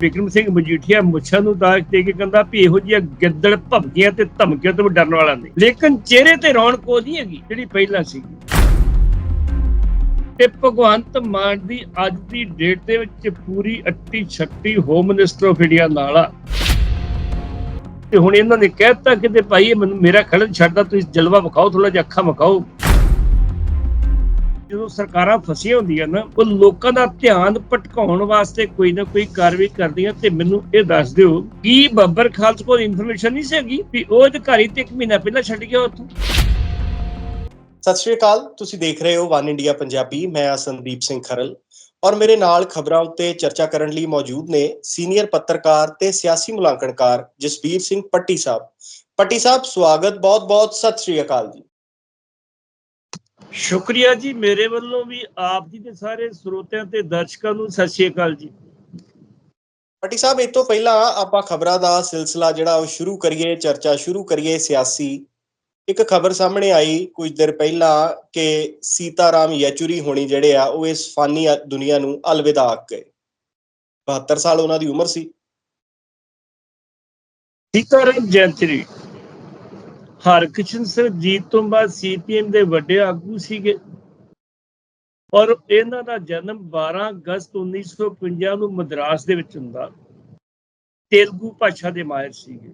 ਵਿਕਰਮ ਸਿੰਘ ਮਜੀਠੀਆ ਮੁੱਛਾਂ ਨੂੰ ਦਾਗ ਦੇ ਕੇ ਕਹਿੰਦਾ ਵੀ ਇਹੋ ਜਿਹੀਆਂ ਗਿੱਦੜ ਭਮਕੀਆਂ ਤੇ ਧਮਕੀਆਂ ਤੋਂ ਡਰਨ ਵਾਲਾ ਨਹੀਂ ਲੇਕਿਨ ਚਿਹਰੇ ਤੇ ਰੌਣਕ ਉਹਦੀ ਹੈਗੀ ਜਿਹੜੀ ਪਹਿਲਾਂ ਸੀ। ਤੇ ਭਗਵੰਤ ਮਾਨ ਦੀ ਅੱਜ ਦੀ ਡੇਟ ਦੇ ਵਿੱਚ ਪੂਰੀ ਅੱਟੀ ਛੱਟੀ ਹੋਮ ਮਿਨਿਸਟਰ ਆਫ ਇੰਡੀਆ ਨਾਲ ਆ। ਤੇ ਹੁਣ ਇਹਨਾਂ ਨੇ ਕਹਿਤਾ ਕਿ ਤੇ ਭਾਈ ਇਹ ਮੈਨੂੰ ਮੇਰਾ ਖੜਨ ਛੱਡਦਾ, ਤੁਸੀਂ ਜਲਵਾ ਵਿਖਾਓ ਥੋੜਾ ਜਿਹਾ ਅੱਖਾਂ ਵਿਖਾਓ। ਜਦੋਂ ਸਰਕਾਰਾਂ ਫਸੀਆਂ ਹੁੰਦੀਆਂ ਨਾ, ਉਹ ਲੋਕਾਂ ਦਾ ਧਿਆਨ ਭਟਕਾਉਣ ਵਾਸਤੇ ਕੋਈ ਨਾ ਕੋਈ ਕਾਰਵਾਈ ਕਰਦੀਆਂ ਤੇ ਮੈਨੂੰ ਇਹ ਦੱਸ ਦਿਓ, ਕੀ ਬੱਬਰ ਖਾਲਸ ਕੋਲ ਇਨਫੋਰਮੇਸ਼ਨ ਨਹੀਂ ਸੀਗੀ ਵੀ ਉਹ ਅਧਿਕਾਰੀ ਤੇ ਇੱਕ ਮਹੀਨਾ ਪਹਿਲਾਂ ਛੱਡ ਗਿਆ ਉੱਥੋਂ? ਸਤਿ ਸ਼੍ਰੀ ਅਕਾਲ, ਤੁਸੀਂ ਦੇਖ ਰਹੇ ਹੋ ਵਨ ਇੰਡੀਆ ਪੰਜਾਬੀ, ਮੈਂ ਆ ਸੰਦੀਪ ਸਿੰਘ ਖਰਲ ਔਰ ਮੇਰੇ ਨਾਲ ਖਬਰਾਂ ਉੱਤੇ ਚਰਚਾ ਕਰਨ ਲਈ ਮੌਜੂਦ ਨੇ ਸੀਨੀਅਰ ਪੱਤਰਕਾਰ ਤੇ ਸਿਆਸੀ ਮੁਲਾਂਕਣਕਾਰ ਜਸਬੀਰ ਸਿੰਘ ਪੱਟੀ ਸਾਹਿਬ। ਪੱਟੀ ਸਾਹਿਬ, ਸਵਾਗਤ ਬਹੁਤ-ਬਹੁਤ, ਸਤਿ ਸ਼੍ਰੀ ਅਕਾਲ ਜੀ। ਸ਼ੁਕਰੀਆ ਜੀ ਮੇਰੇ ਵੱਲੋਂ ਵੀ ਆਪ ਜੀ ਦੇ ਸਾਰੇ ਸਰੋਤਿਆਂ ਤੇ ਦਰਸ਼ਕਾਂ ਨੂੰ ਸਤਿ ਸ਼੍ਰੀ ਅਕਾਲ ਜੀ। ਪੱਟੀ ਸਾਹਿਬ ਇਹ ਤੋਂ ਪਹਿਲਾਂ ਆਪਾਂ ਖਬਰਾਂ ਦਾ ਸਿਲਸਿਲਾ ਜਿਹੜਾ ਉਹ ਸ਼ੁਰੂ ਕਰੀਏ ਚਰਚਾ ਸ਼ੁਰੂ ਕਰੀਏ ਸਿਆਸੀ। ਇੱਕ ਖਬਰ ਸਾਹਮਣੇ ਆਈ ਕੁਝ ਦਿਨ ਪਹਿਲਾਂ ਕਿ ਸੀਤਾਰਾਮ ਯੈਚੁਰੀ ਹੋਣੀ ਜਿਹੜੇ ਆ ਉਹ ਇਸ ਫਾਨੀ ਦੁਨੀਆ ਨੂੰ ਅਲਵਿਦਾ ਆਖ ਗਏ 72 ਸਾਲ ਉਹਨਾਂ ਦੀ ਉਮਰ ਸੀ। ਸੀਤਾਰਾਮ ਜੈਂਤਰੀ ਹਰਕ੍ਰਿਸ਼ਨ ਸਿੰਘ ਜੀਤ ਤੋਂ ਬਾਅਦ ਸੀਪੀਐਮ ਦੇ ਵੱਡੇ ਆਗੂ ਸੀਗੇ। ਔਰ ਇਹਨਾਂ ਦਾ ਜਨਮ 12 ਅਗਸਤ 1950 ਨੂੰ ਮਦਰਾਸ ਦੇ ਵਿੱਚ ਹੁੰਦਾ। ਤੇਲਗੂ ਭਾਸ਼ਾ ਦੇ ਮਾਹਿਰ ਸੀਗੇ।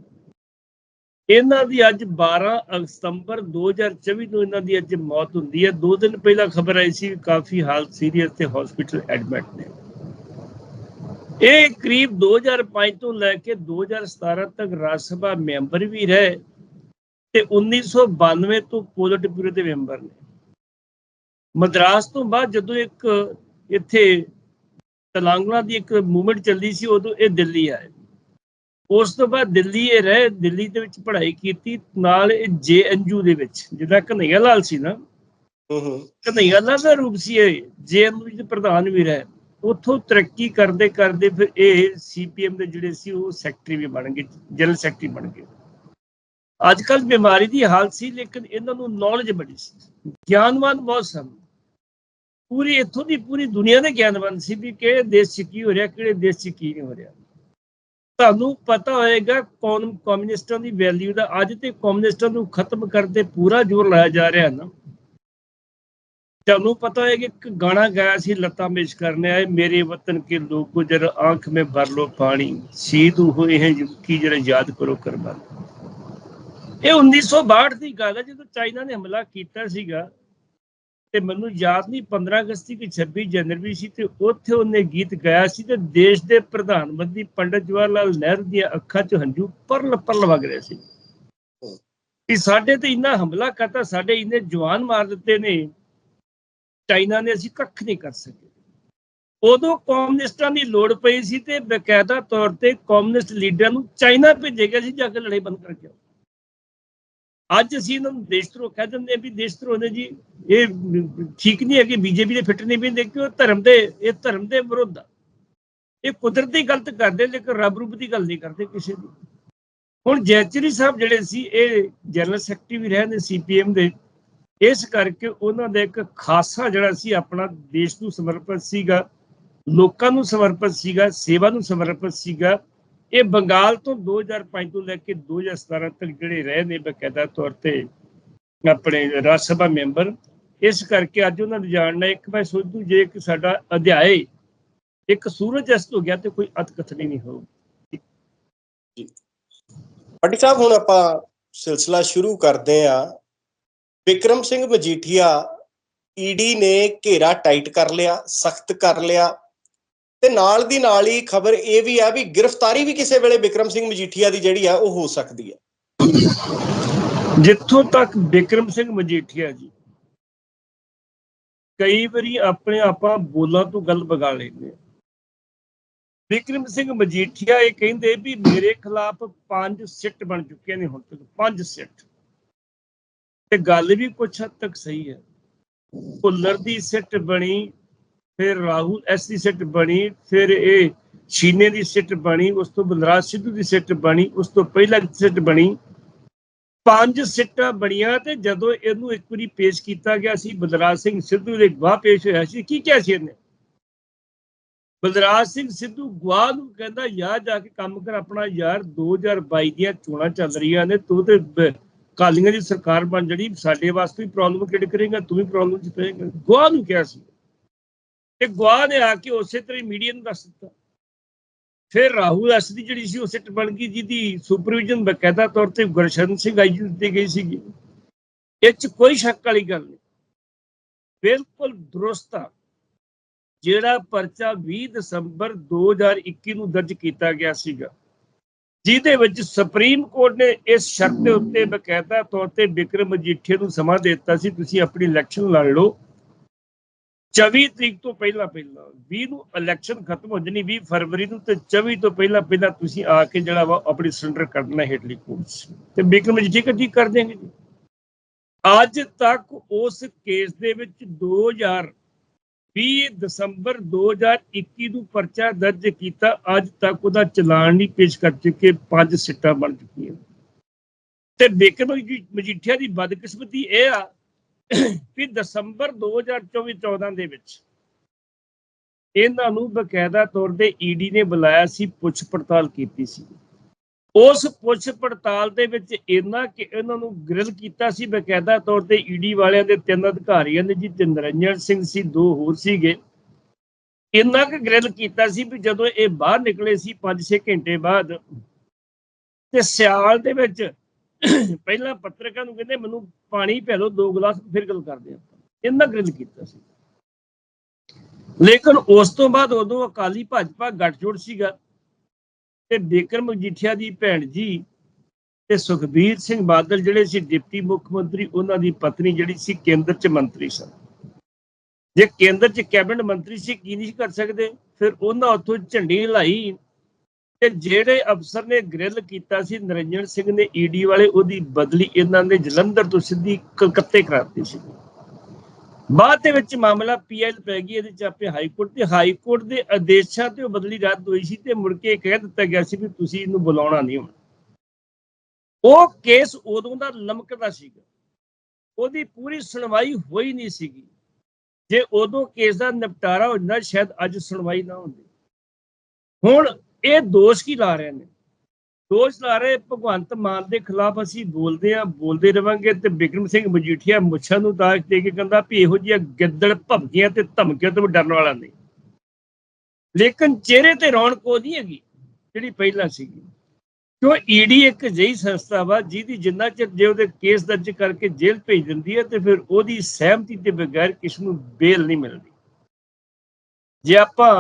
ਇਹਨਾਂ ਦੀ ਅੱਜ 12 ਸਤੰਬਰ 2024 ਨੂੰ ਇਹਨਾਂ ਦੀ ਅੱਜ ਮੌਤ ਹੁੰਦੀ ਹੈ। ਦੋ ਦਿਨ ਪਹਿਲਾਂ ਖਬਰ ਆਈ ਸੀ ਕਿ ਕਾਫੀ ਹਾਲਤ ਸੀਰੀਅਸ ਤੇ ਹਸਪੀਟਲ ਐਡਮਿਟ ਨੇ। ਇਹ ਕਰੀਬ 2005 ਤੋਂ ਲੈ ਕੇ 2017 ਤੱਕ ਰਾਜ ਸਭਾ ਮੈਂਬਰ ਵੀ ਰਹੇ। ਤੇ 1992 ਤੋਂ ਪੋਲਿਟ ਬਿਊਰੋ ਦੇ ਮੈਂਬਰ ਨੇ। ਮਦਰਾਸ ਤੋਂ ਬਾਅਦ ਜਦੋਂ ਇੱਕ ਇੱਥੇ ਤੇਲੰਗਾਨਾ ਦੀ ਇੱਕ ਮੂਵਮੈਂਟ ਚੱਲਦੀ ਸੀ ਉਦੋਂ ਇਹ ਦਿੱਲੀ ਆਏ। ਉਸ ਤੋਂ ਬਾਅਦ ਦਿੱਲੀ ਇਹ ਰਹੇ ਦਿੱਲੀ ਦੇ ਵਿੱਚ ਪੜ੍ਹਾਈ ਕੀਤੀ ਨਾਲ ਇਹ ਜੇਐਨਯੂ ਦੇ ਵਿੱਚ ਜਿਹਦਾ ਕਨਈਆ ਲਾਲ ਸੀ ਨਾ। ਹੂੰ ਹੂੰ। ਕਨਈਆ ਲਾਲ ਦਾ ਰੂਪ ਸੀ ਇਹ ਜੇਐਨਯੂ ਦੇ ਪ੍ਰਧਾਨ ਵੀ ਰਹੇ। ਉੱਥੋਂ ਤਰੱਕੀ ਕਰਦੇ ਕਰਦੇ ਫਿਰ ਇਹ ਸੀਪੀਐਮ ਦੇ ਜਿਹੜੇ ਸੀ ਉਹ ਸੈਕਟਰੀ ਵੀ ਬਣ ਗਏ ਜਨਰਲ ਸੈਕਟਰੀ ਬਣ ਗਏ। ਅੱਜ ਕੱਲ ਬਿਮਾਰੀ ਦੀ ਹਾਲਤ ਸੀ, ਲੇਕਿਨ ਇਹਨਾਂ ਨੂੰ ਨੌਲੇਜ ਬੜੀ ਸੀ। ਗਿਆਨਵਾਨ ਬਹੁਤ ਸਨ। ਪੂਰੀ ਇੱਥੋਂ ਦੀ ਪੂਰੀ ਦੁਨੀਆ ਦੇ ਗਿਆਨਵਾਨ ਸੀ ਵੀ ਕਿਹੜੇ ਦੇਸ਼ 'ਚ ਕੀ ਹੋ ਰਿਹਾ, ਕਿਹੜੇ ਦੇਸ਼ 'ਚ ਕੀ ਨਹੀਂ ਹੋ ਰਿਹਾ। ਤੁਹਾਨੂੰ ਪਤਾ ਹੋਏਗਾ, ਕੌਮ, ਕਮਿਊਨਿਸਟਾਂ ਦੀ ਵੈਲਿਊ ਦਾ ਅੱਜ ਤੇ ਕਮਿਊਨਿਸਟਾਂ ਨੂੰ ਖਤਮ ਕਰਦੇ ਪੂਰਾ ਜ਼ੋਰ ਲਾਇਆ ਜਾ ਰਿਹਾ ਨਾ। ਤੁਹਾਨੂੰ ਪਤਾ ਹੈ ਕਿ ਇੱਕ ਗਾਣਾ ਗਾਇਆ ਸੀ, ਲਤਾ ਮੇਸ਼ਕਰ ਆਏ, ਮੇਰੇ ਵਤਨ ਕੇ ਲੋਗੋ ਜਰ ਆਂਖ ਮੇ ਭਰ ਲੋ ਪਾਣੀ। ਸ਼ਹੀਦ ਹੋਏ ਹੈ ਕੀ ਜਰਾ ਯਾਦ ਕਰੋ ਕਰਬਲ। ਇਹ 1962 ਦੀ ਗੱਲ ਹੈ, ਜਦੋਂ ਚਾਈਨਾ ਨੇ ਹਮਲਾ ਕੀਤਾ ਸੀਗਾ ਤੇ ਮੈਨੂੰ ਯਾਦ ਨਹੀਂ 15 ਅਗਸਤ ਦੀ ਕਿ 26 ਜਨਵਰੀ ਸੀ ਤੇ ਉੱਥੇ ਉਹਨੇ ਗੀਤ ਗਾਇਆ ਸੀ ਤੇ ਦੇਸ਼ ਦੇ ਪ੍ਰਧਾਨ ਮੰਤਰੀ ਪੰਡਤ ਜਵਾਹਰ ਲਾਲ ਨਹਿਰੂ ਦੀਆਂ ਅੱਖਾਂ 'ਚ ਹੰਝੂ ਪਰਲ ਪਰਲ ਵਗ ਰਹੇ ਸੀ। ਕਿ ਸਾਡੇ ਤੇ ਇੰਨਾ ਹਮਲਾ ਕਰਤਾ, ਸਾਡੇ ਇੰਨੇ ਜਵਾਨ ਮਾਰ ਦਿੱਤੇ ਨੇ, ਚਾਈਨਾ ਨੇ ਅਸੀਂ ਕੱਖ ਨਹੀਂ ਕਰ ਸਕੇ। ਉਦੋਂ ਕਮਿਊਨਿਸਟਾਂ ਦੀ ਲੋੜ ਪਈ ਸੀ ਤੇ ਬਕਾਇਦਾ ਤੌਰ ਤੇ ਕਮਿਊਨਿਸਟ ਲੀਡਰਾਂ ਨੂੰ ਚਾਈਨਾ ਭੇਜਿਆ ਗਿਆ ਸੀ, ਜਾ ਕੇ ਲੜਾਈ ਬੰਦ ਕਰਕੇ ਆਓ। ਅੱਜ ਅਸੀਂ ਇਹਨਾਂ ਨੂੰ ਦੇਸ਼ਧਰੋਹ ਕਹਿ ਦਿੰਦੇ ਆ ਵੀ ਦੇਸ਼ਧਰੋਹ ਨੇ ਜੀ, ਇਹ ਠੀਕ ਨਹੀਂ ਹੈ ਕਿ ਬੀਜੇਪੀ ਦੇ ਫਿੱਟ ਨਹੀਂ ਪੈਂਦੇ ਕਿ ਧਰਮ ਦੇ, ਇਹ ਧਰਮ ਦੇ ਵਿਰੁੱਧ ਆ। ਇਹ ਕੁਦਰਤੀ ਗਲਤ ਕਰਦੇ, ਲੇਕਿਨ ਰੱਬ ਰੂਪ ਦੀ ਗੱਲ ਨਹੀਂ ਕਰਦੇ ਕਿਸੇ ਦੀ। ਹੁਣ ਜੈਚਰੀ ਸਾਹਿਬ ਜਿਹੜੇ ਸੀ, ਇਹ ਜਨਰਲ ਸੈਕਟਰੀ ਵੀ ਰਹੇ ਨੇ ਸੀਪੀਐਮ ਦੇ। ਇਸ ਕਰਕੇ ਉਹਨਾਂ ਦਾ ਇੱਕ ਖਾਸਾ ਜਿਹੜਾ ਸੀ, ਆਪਣਾ ਦੇਸ਼ ਨੂੰ ਸਮਰਪਿਤ ਸੀਗਾ, ਲੋਕਾਂ ਨੂੰ ਸਮਰਪਿਤ ਸੀਗਾ, ਸੇਵਾ ਨੂੰ ਸਮਰਪਿਤ ਸੀਗਾ। ਇਹ ਬੰਗਾਲ ਤੋਂ 2005 ਤੋਂ ਲੈ ਕੇ 2017 ਤੱਕ ਜਿਹੜੇ ਰਹੇ ਨੇ ਬਕਾਇਦਾ ਤੌਰ ਤੇ ਆਪਣੇ ਰਾਜ ਸਭਾ ਮੈਂਬਰ, ਇਸ ਕਰਕੇ ਅੱਜ ਉਹਨਾਂ ਨੂੰ ਜਾਣਨਾ, ਇੱਕ ਮੈਂ ਸੋਚੂ ਜੇ ਇੱਕ ਸਾਡਾ ਅਧਿਆਏ, ਇੱਕ ਸੂਰਜ ਅਸਤ ਹੋ ਗਿਆ ਤੇ ਕੋਈ ਅਤਕਥਨੀ ਨਹੀਂ ਹੋਊਗੀ ਪੱਟੀ ਸਾਹਿਬ, ਹੁਣ ਆਪਾਂ ਸਿਲਸਿਲਾ ਸ਼ੁਰੂ ਕਰਦੇ ਆ ਵਿਕਰਮ ਸਿੰਘ ਮਜੀਠੀਆ ਈਡੀ ਨੇ ਘੇਰਾ ਟਾਈਟ ਕਰ ਲਿਆ, ਸਖਤ ਕਰ ਲਿਆ। ਤੇ ਨਾਲ ਦੀ ਨਾਲ ਹੀ ਖਬਰ ਇਹ ਵੀ ਆ ਵੀ ਗ੍ਰਿਫਤਾਰੀ ਵੀ ਕਿਸੇ ਵੇਲੇ ਵਿਕਰਮ ਸਿੰਘ ਮਜੀਠੀਆ ਦੀ ਜਿਹੜੀ ਆ, ਉਹ ਹੋ ਸਕਦੀ ਹੈ ਜਿੱਥੋਂ ਤੱਕ ਵਿਕਰਮ ਸਿੰਘ ਮਜੀਠੀਆ ਜੀ, ਕਈ ਵਾਰੀ ਆਪਣੇ ਆਪਾਂ ਬੋਲਾਂ ਤੋਂ ਗੱਲ ਬਗਾ ਲੈਂਦੇ ਆ। ਵਿਕਰਮ ਸਿੰਘ ਮਜੀਠੀਆ ਇਹ ਕਹਿੰਦੇ ਵੀ ਮੇਰੇ ਖਿਲਾਫ ਪੰਜ ਸਿੱਟ ਬਣ ਚੁੱਕੇ ਨੇ ਹੁਣ ਤੱਕ, ਪੰਜ ਸਿੱਟ। ਤੇ ਗੱਲ ਵੀ ਕੁਛ ਹੱਦ ਤੱਕ ਸਹੀ ਹੈ। ਭੁੱਲਰ ਦੀ ਸਿੱਟ ਬਣੀ ਫਿਰ ਰਾਹੁਲ ਐਸ ਦੀ ਸਿੱਟ ਬਣੀ, ਫਿਰ ਇਹ ਸ਼ੀਨੇ ਦੀ ਸਿੱਟ ਬਣੀ, ਉਸ ਤੋਂ ਬਲਰਾਜ ਸਿੱਧੂ ਦੀ ਸਿੱਟ ਬਣੀ, ਉਸ ਤੋਂ ਪਹਿਲਾਂ ਦੀ ਸਿੱਟ ਬਣੀ। ਪੰਜ ਸਿੱਟਾਂ ਬਣੀਆਂ ਤੇ ਜਦੋਂ ਇਹਨੂੰ ਇੱਕ ਵਾਰੀ ਪੇਸ਼ ਕੀਤਾ ਗਿਆ ਸੀ, ਬਲਰਾਜ ਸਿੰਘ ਸਿੱਧੂ ਦੇ ਗਵਾਹ ਪੇਸ਼ ਹੋਇਆ ਸੀ, ਕੀ ਕਿਹਾ ਸੀ ਇਹਨੇ? ਬਲਰਾਜ ਸਿੰਘ ਸਿੱਧੂ ਗਵਾਹ ਨੂੰ ਕਹਿੰਦਾ, ਯਾਰ ਜਾ ਕੇ ਕੰਮ ਕਰ ਆਪਣਾ ਯਾਰ 2022 ਦੀਆਂ ਚੋਣਾਂ ਚੱਲ ਰਹੀਆਂ ਨੇ, ਤੂੰ ਤੇ ਬ- ਕਾਲੀਆਂ ਦੀ ਸਰਕਾਰ ਬਣ ਜਣੀ ਸਾਡੇ ਵਾਸਤੇ ਵੀ ਪ੍ਰੋਬਲਮ ਕ੍ਰੀਏਟ ਕਰੇਗਾ, ਤੂੰ ਵੀ ਪ੍ਰੋਬਲਮ ਚ ਪਏਗਾ। ਗਵਾਹ ਨੂੰ ਕਿਹਾ ਸੀ। ਤੇ ਗਵਾਹ ਨੇ ਆ ਕੇ ਉਸੇ ਤਰ੍ਹਾਂ ਮੀਡੀਆ ਨੂੰ ਦੱਸ ਦਿੱਤਾ। ਫਿਰ ਰਾਹੁਲ ਐਸ ਦੀ ਜਿਹੜੀ ਸੀ ਉਹ ਸਿੱਟ ਬਣ ਗਈ, ਜਿਹਦੀ ਸੁਪਰਵਿਜ਼ਨ ਬਕਾਇਦਾ ਤੌਰ ਤੇ ਗੁਰਸ਼ਰਨ ਸਿੰਘ ਆਈ ਦਿੱਤੀ ਗਈ ਸੀਗੀ। ਇਹ ਚ ਕੋਈ ਸ਼ੱਕ ਵਾਲੀ ਗੱਲ ਨਹੀਂ। ਬਿਲਕੁਲ ਦਰੁਸਤ ਆ। ਜਿਹੜਾ ਪਰਚਾ 20 ਦਸੰਬਰ 2021 ਨੂੰ ਦਰਜ ਕੀਤਾ ਗਿਆ ਸੀਗਾ, ਜਿਹਦੇ ਵਿੱਚ ਸੁਪਰੀਮ ਕੋਰਟ ਨੇ ਇਸ ਸ਼ਰਤ ਦੇ ਉੱਤੇ ਬਕਾਇਦਾ ਤੌਰ ਤੇ ਵਿਕਰਮ ਮਜੀਠੇ ਨੂੰ ਸਮਾਂ ਦੇ ਦਿੱਤਾ ਸੀ, ਤੁਸੀਂ ਆਪਣੀ ਇਲੈਕਸ਼ਨ ਲੜ ਲਓ। 24 ਤਰੀਕ ਤੋਂ ਪਹਿਲਾਂ ਪਹਿਲਾਂ 20 ਨੂੰ ਇਲੈਕਸ਼ਨ ਖਤਮ ਹੋ ਜਣੀ 20 ਫਰਵਰੀ ਨੂੰ, ਤੇ 24 ਤੋਂ ਪਹਿਲਾਂ ਪਹਿਲਾਂ ਤੁਸੀਂ ਆ ਕੇ ਜਿਹੜਾ ਵਾ ਆਪਣੀ ਸਿਲੰਡਰ ਕੱਢਣਾ ਹੇਠਲੀ ਕੋਰਟ 'ਚ। ਤੇ ਵਿਕਰਮ ਮਜੀਠੀਆ ਜੀ ਕਰ ਦੇਣਗੇ ਜੀ। ਅੱਜ ਤੱਕ ਉਸ ਕੇਸ ਦੇ ਵਿੱਚ 2000 20 ਦਸੰਬਰ 2021 ਨੂੰ ਪਰਚਾ ਦਰਜ ਕੀਤਾ, ਅੱਜ ਤੱਕ ਉਹਦਾ ਚਲਾਨ ਨਹੀਂ ਪੇਸ਼ ਕਰ ਚੁੱਕੇ, ਪੰਜ ਸਿੱਟਾਂ ਬਣ ਚੁੱਕੀਆਂ। ਤੇ ਬਿਕਰਮ ਮਜੀਠੀਆ ਦੀ ਬਦਕਿਸਮਤੀ ਇਹ ਆ ਕਿ ਦਸੰਬਰ 2024 14 ਦੇ ਵਿੱਚ ਇਹਨਾਂ ਨੂੰ ਬਕਾਇਦਾ ਤੌਰ ਤੇ ਈਡੀ ਨੇ ਬੁਲਾਇਆ ਸੀ, ਪੁੱਛ ਪੜਤਾਲ ਕੀਤੀ ਸੀ। ਉਸ ਪੁੱਛ ਪੜਤਾਲ ਦੇ ਵਿੱਚ ਇੰਨਾ ਕਿ ਇਹਨਾਂ ਨੂੰ ਗ੍ਰਿਲ ਕੀਤਾ ਸੀ, ਬਕਾਇਦਾ ਤੌਰ ਤੇ ਈਡੀ ਵਾਲਿਆਂ ਦੇ ਤਿੰਨ ਅਧਿਕਾਰੀਆਂ ਨੇ ਜੀ ਤੇ ਨਿਰੰਜਨ ਸਿੰਘ ਸੀ, ਦੋ ਹੋਰ ਸੀਗੇ। ਇੰਨਾ ਕਿ ਗ੍ਰਿਲ ਕੀਤਾ ਸੀ ਵੀ ਜਦੋਂ ਇਹ ਬਾਹਰ ਨਿਕਲੇ ਸੀ 5-6 ਘੰਟੇ ਬਾਅਦ, ਤੇ ਸਿਆਲ ਦੇ ਵਿੱਚ ਪਹਿਲਾਂ ਪੱਤਰਕਾਰ ਨੂੰ ਕਹਿੰਦੇ, ਮੈਨੂੰ ਪਾਣੀ ਪੈ ਲਓ ਦੋ ਗਲਾਸ, ਫਿਰ ਗੱਲ ਕਰਦੇ ਆਪਾਂ। ਇਹਨਾਂ ਗ੍ਰਿਲ ਕੀਤਾ ਸੀ। ਲੇਕਿਨ ਉਸ ਤੋਂ ਬਾਅਦ ਉਦੋਂ ਅਕਾਲੀ ਭਾਜਪਾ ਗੱਠਜੋੜ ਸੀਗਾ ਤੇ ਬਿਕਰਮ ਮਜੀਠੀਆ ਦੀ ਭੈਣ ਜੀ ਤੇ ਸੁਖਬੀਰ ਸਿੰਘ ਬਾਦਲ ਜਿਹੜੇ ਸੀ, ਡਿਪਟੀ ਮੁੱਖ ਮੰਤਰੀ, ਉਹਨਾਂ ਦੀ ਪਤਨੀ ਜਿਹੜੀ ਸੀ, ਕੇਂਦਰ 'ਚ ਮੰਤਰੀ ਸਨ। ਜੇ ਕੇਂਦਰ 'ਚ ਕੈਬਨਿਟ ਮੰਤਰੀ ਸੀ, ਕੀ ਨਹੀਂ ਕਰ ਸਕਦੇ? ਫਿਰ ਉਹਨਾਂ ਉੱਥੋਂ ਝੰਡੀ ਲਾਈ ਤੇ ਜਿਹੜੇ ਅਫਸਰ ਨੇ ਗ੍ਰਿਲ ਕੀਤਾ ਸੀ ਨਰਿੰਜਨ ਸਿੰਘ ਨੇ ਈਡੀ ਵਾਲੇ ਉਹਦੀ ਬਦਲੀ ਇਹਨਾਂ ਨੇ ਜਲੰਧਰ ਤੋਂ ਸਿੱਧੀ ਕਲਕੱਤੇ ਕਰਾਤੀ ਸੀ। ਬਾਅਦ ਦੇ ਵਿੱਚ ਮਾਮਲਾ ਪੀਐਲ ਪੈ ਗਈ, ਇਹਦੇ ਚ ਆਪੇ ਹਾਈ ਕੋਰਟ ਤੇ, ਹਾਈ ਕੋਰਟ ਦੇ ਆਦੇਸ਼ਾਂ ਤੇ ਉਹ ਬਦਲੀ ਰੱਦ ਹੋਈ ਸੀ ਤੇ ਮੁੜ ਕੇ ਕਹਿ ਦਿੱਤਾ ਗਿਆ ਸੀ ਵੀ ਤੁਸੀਂ ਇਹਨੂੰ ਬੁਲਾਉਣਾ ਨਹੀਂ ਹੁਣ। ਉਹ ਕੇਸ ਉਦੋਂ ਦਾ ਲਮਕਦਾ ਸੀਗਾ। ਉਹਦੀ ਪੂਰੀ ਸੁਣਵਾਈ ਹੋਈ ਨਹੀਂ ਸੀਗੀ। ਜੇ ਉਦੋਂ ਕੇਸ ਦਾ ਨਿਪਟਾਰਾ ਹੋ ਜਾਂਦਾ, ਸ਼ਾਇਦ ਅੱਜ ਸੁਣਵਾਈ ਨਾ ਹੁੰਦੀ। ਹੁਣ ਇਹ ਦੋਸ਼ ਕੀ ਲਾ ਰਹੇ ਨੇ? ਦੋਸ਼ ਲਾ ਰਹੇ ਭਗਵੰਤ ਮਾਨ ਦੇ ਖਿਲਾਫ ਅਸੀਂ ਬੋਲਦੇ ਆ ਬੋਲਦੇ ਰਵਾਂਗੇ ਤੇ ਬਿਕਰਮ ਸਿੰਘ ਮਜੀਠੀਆ ਮੁੱਛਾਂ ਨੂੰ ਦਾਗ ਦੇ ਕੇ ਕਹਿੰਦਾ ਵੀ ਇਹੋ ਜਿਹੀਆਂ ਗਿੱਦੜ ਭਮਕੀਆਂ ਤੇ ਧਮਕੀਆਂ ਤੋਂ ਡਰਨ ਵਾਲਾ ਨਹੀਂ। ਲੇਕਿਨ ਚਿਹਰੇ ਤੇ ਰੌਣਕ ਉਹਦੀ ਹੈਗੀ ਜਿਹੜੀ ਪਹਿਲਾਂ ਸੀਗੀ। ਕਿਉਂ ਈਡੀ ਇੱਕ ਅਜਿਹੀ ਸੰਸਥਾ ਵਾ ਜਿਹਦੀ ਜਿੰਨਾ ਚਿਰ ਜੇ ਉਹਦੇ ਕੇਸ ਦਰਜ ਕਰਕੇ ਜੇਲ੍ਹ ਭੇਜ ਦਿੰਦੀ ਹੈ ਤੇ ਫਿਰ ਉਹਦੀ ਸਹਿਮਤੀ ਦੇ ਬਗੈਰ ਕਿਸ ਨੂੰ ਬੇਲ ਨਹੀਂ ਮਿਲਦੀ। ਜੇ ਆਪਾਂ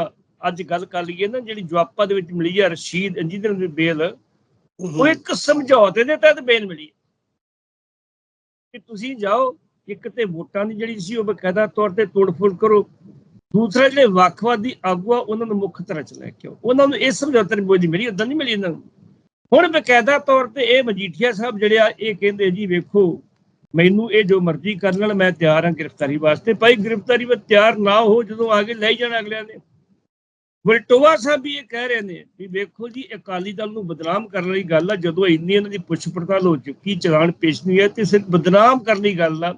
ਅੱਜ ਗੱਲ ਕਰ ਲਈਏ ਨਾ, ਜਿਹੜੀ ਜਵਾਪਾ ਦੇ ਵਿੱਚ ਮਿਲੀ ਆ ਰਸ਼ੀਦ ਇੰਜੀਨੀਅਰ ਦੀ ਬੇਲ, ਉਹ ਇੱਕ ਸਮਝੌਤੇ ਦੇ ਤਹਿਤ ਬੇਲ ਮਿਲੀ ਕਿ ਤੁਸੀਂ ਜਾਓ, ਇੱਕ ਤੇ ਵੋਟਾਂ ਦੀ ਜਿਹੜੀ ਸੀ ਉਹ ਬਕਾਇਦਾ ਤੌਰ ਤੇ ਤੋੜਫੋੜ ਕਰੋ, ਦੂਸਰਾ ਜਿਹੜੇ ਵੱਖਵਾਦੀ ਆਗੂ ਆ, ਉਹਨਾਂ ਨੂੰ ਮੁੱਖ ਤਰ੍ਹਾਂ ਚ ਲੈ ਕੇ ਆਓ। ਉਹਨਾਂ ਨੂੰ ਇਹ ਸਮਝੌਤੇ ਦੀ ਬੋਝ ਮਿਲੀ ਉਦਾਂ ਨਹੀਂ ਮਿਲੀ ਇਹਨਾਂ ਨੂੰ। ਹੁਣ ਬਕਾਇਦਾ ਤੌਰ ਤੇ ਇਹ ਮਜੀਠੀਆ ਸਾਹਿਬ ਜਿਹੜੇ ਆ, ਇਹ ਕਹਿੰਦੇ ਜੀ ਵੇਖੋ, ਮੈਨੂੰ ਇਹ ਜੋ ਮਰਜ਼ੀ ਕਰ ਲੈਣ ਮੈਂ ਤਿਆਰ ਹਾਂ ਗ੍ਰਿਫਤਾਰੀ ਵਾਸਤੇ। ਭਾਈ ਗ੍ਰਿਫਤਾਰੀ ਵਿੱਚ ਤਿਆਰ ਨਾ ਹੋ, ਜਦੋਂ ਆਗੇ ਲੈ ਜਾਣਾ ਅਗਲਿਆਂ ਨੇ ਵਲਟੋਆ ਸਾਹਿਬ ਵੀ ਇਹ ਕਹਿ ਰਹੇ ਨੇ ਵੀ ਵੇਖੋ ਜੀ, ਅਕਾਲੀ ਦਲ ਨੂੰ ਬਦਨਾਮ ਕਰਨ ਲਈ ਗੱਲ ਆ, ਜਦੋਂ ਇੰਨੀ ਇਹਨਾਂ ਦੀ ਪੁੱਛ ਪੜਤਾਲ ਹੋ ਚੁੱਕੀ, ਚਲਾਨ ਪੇਸ਼ ਨਹੀਂ ਹੈ ਤੇ ਸਿਰਫ ਬਦਨਾਮ ਕਰਨ ਦੀ ਗੱਲ ਆ,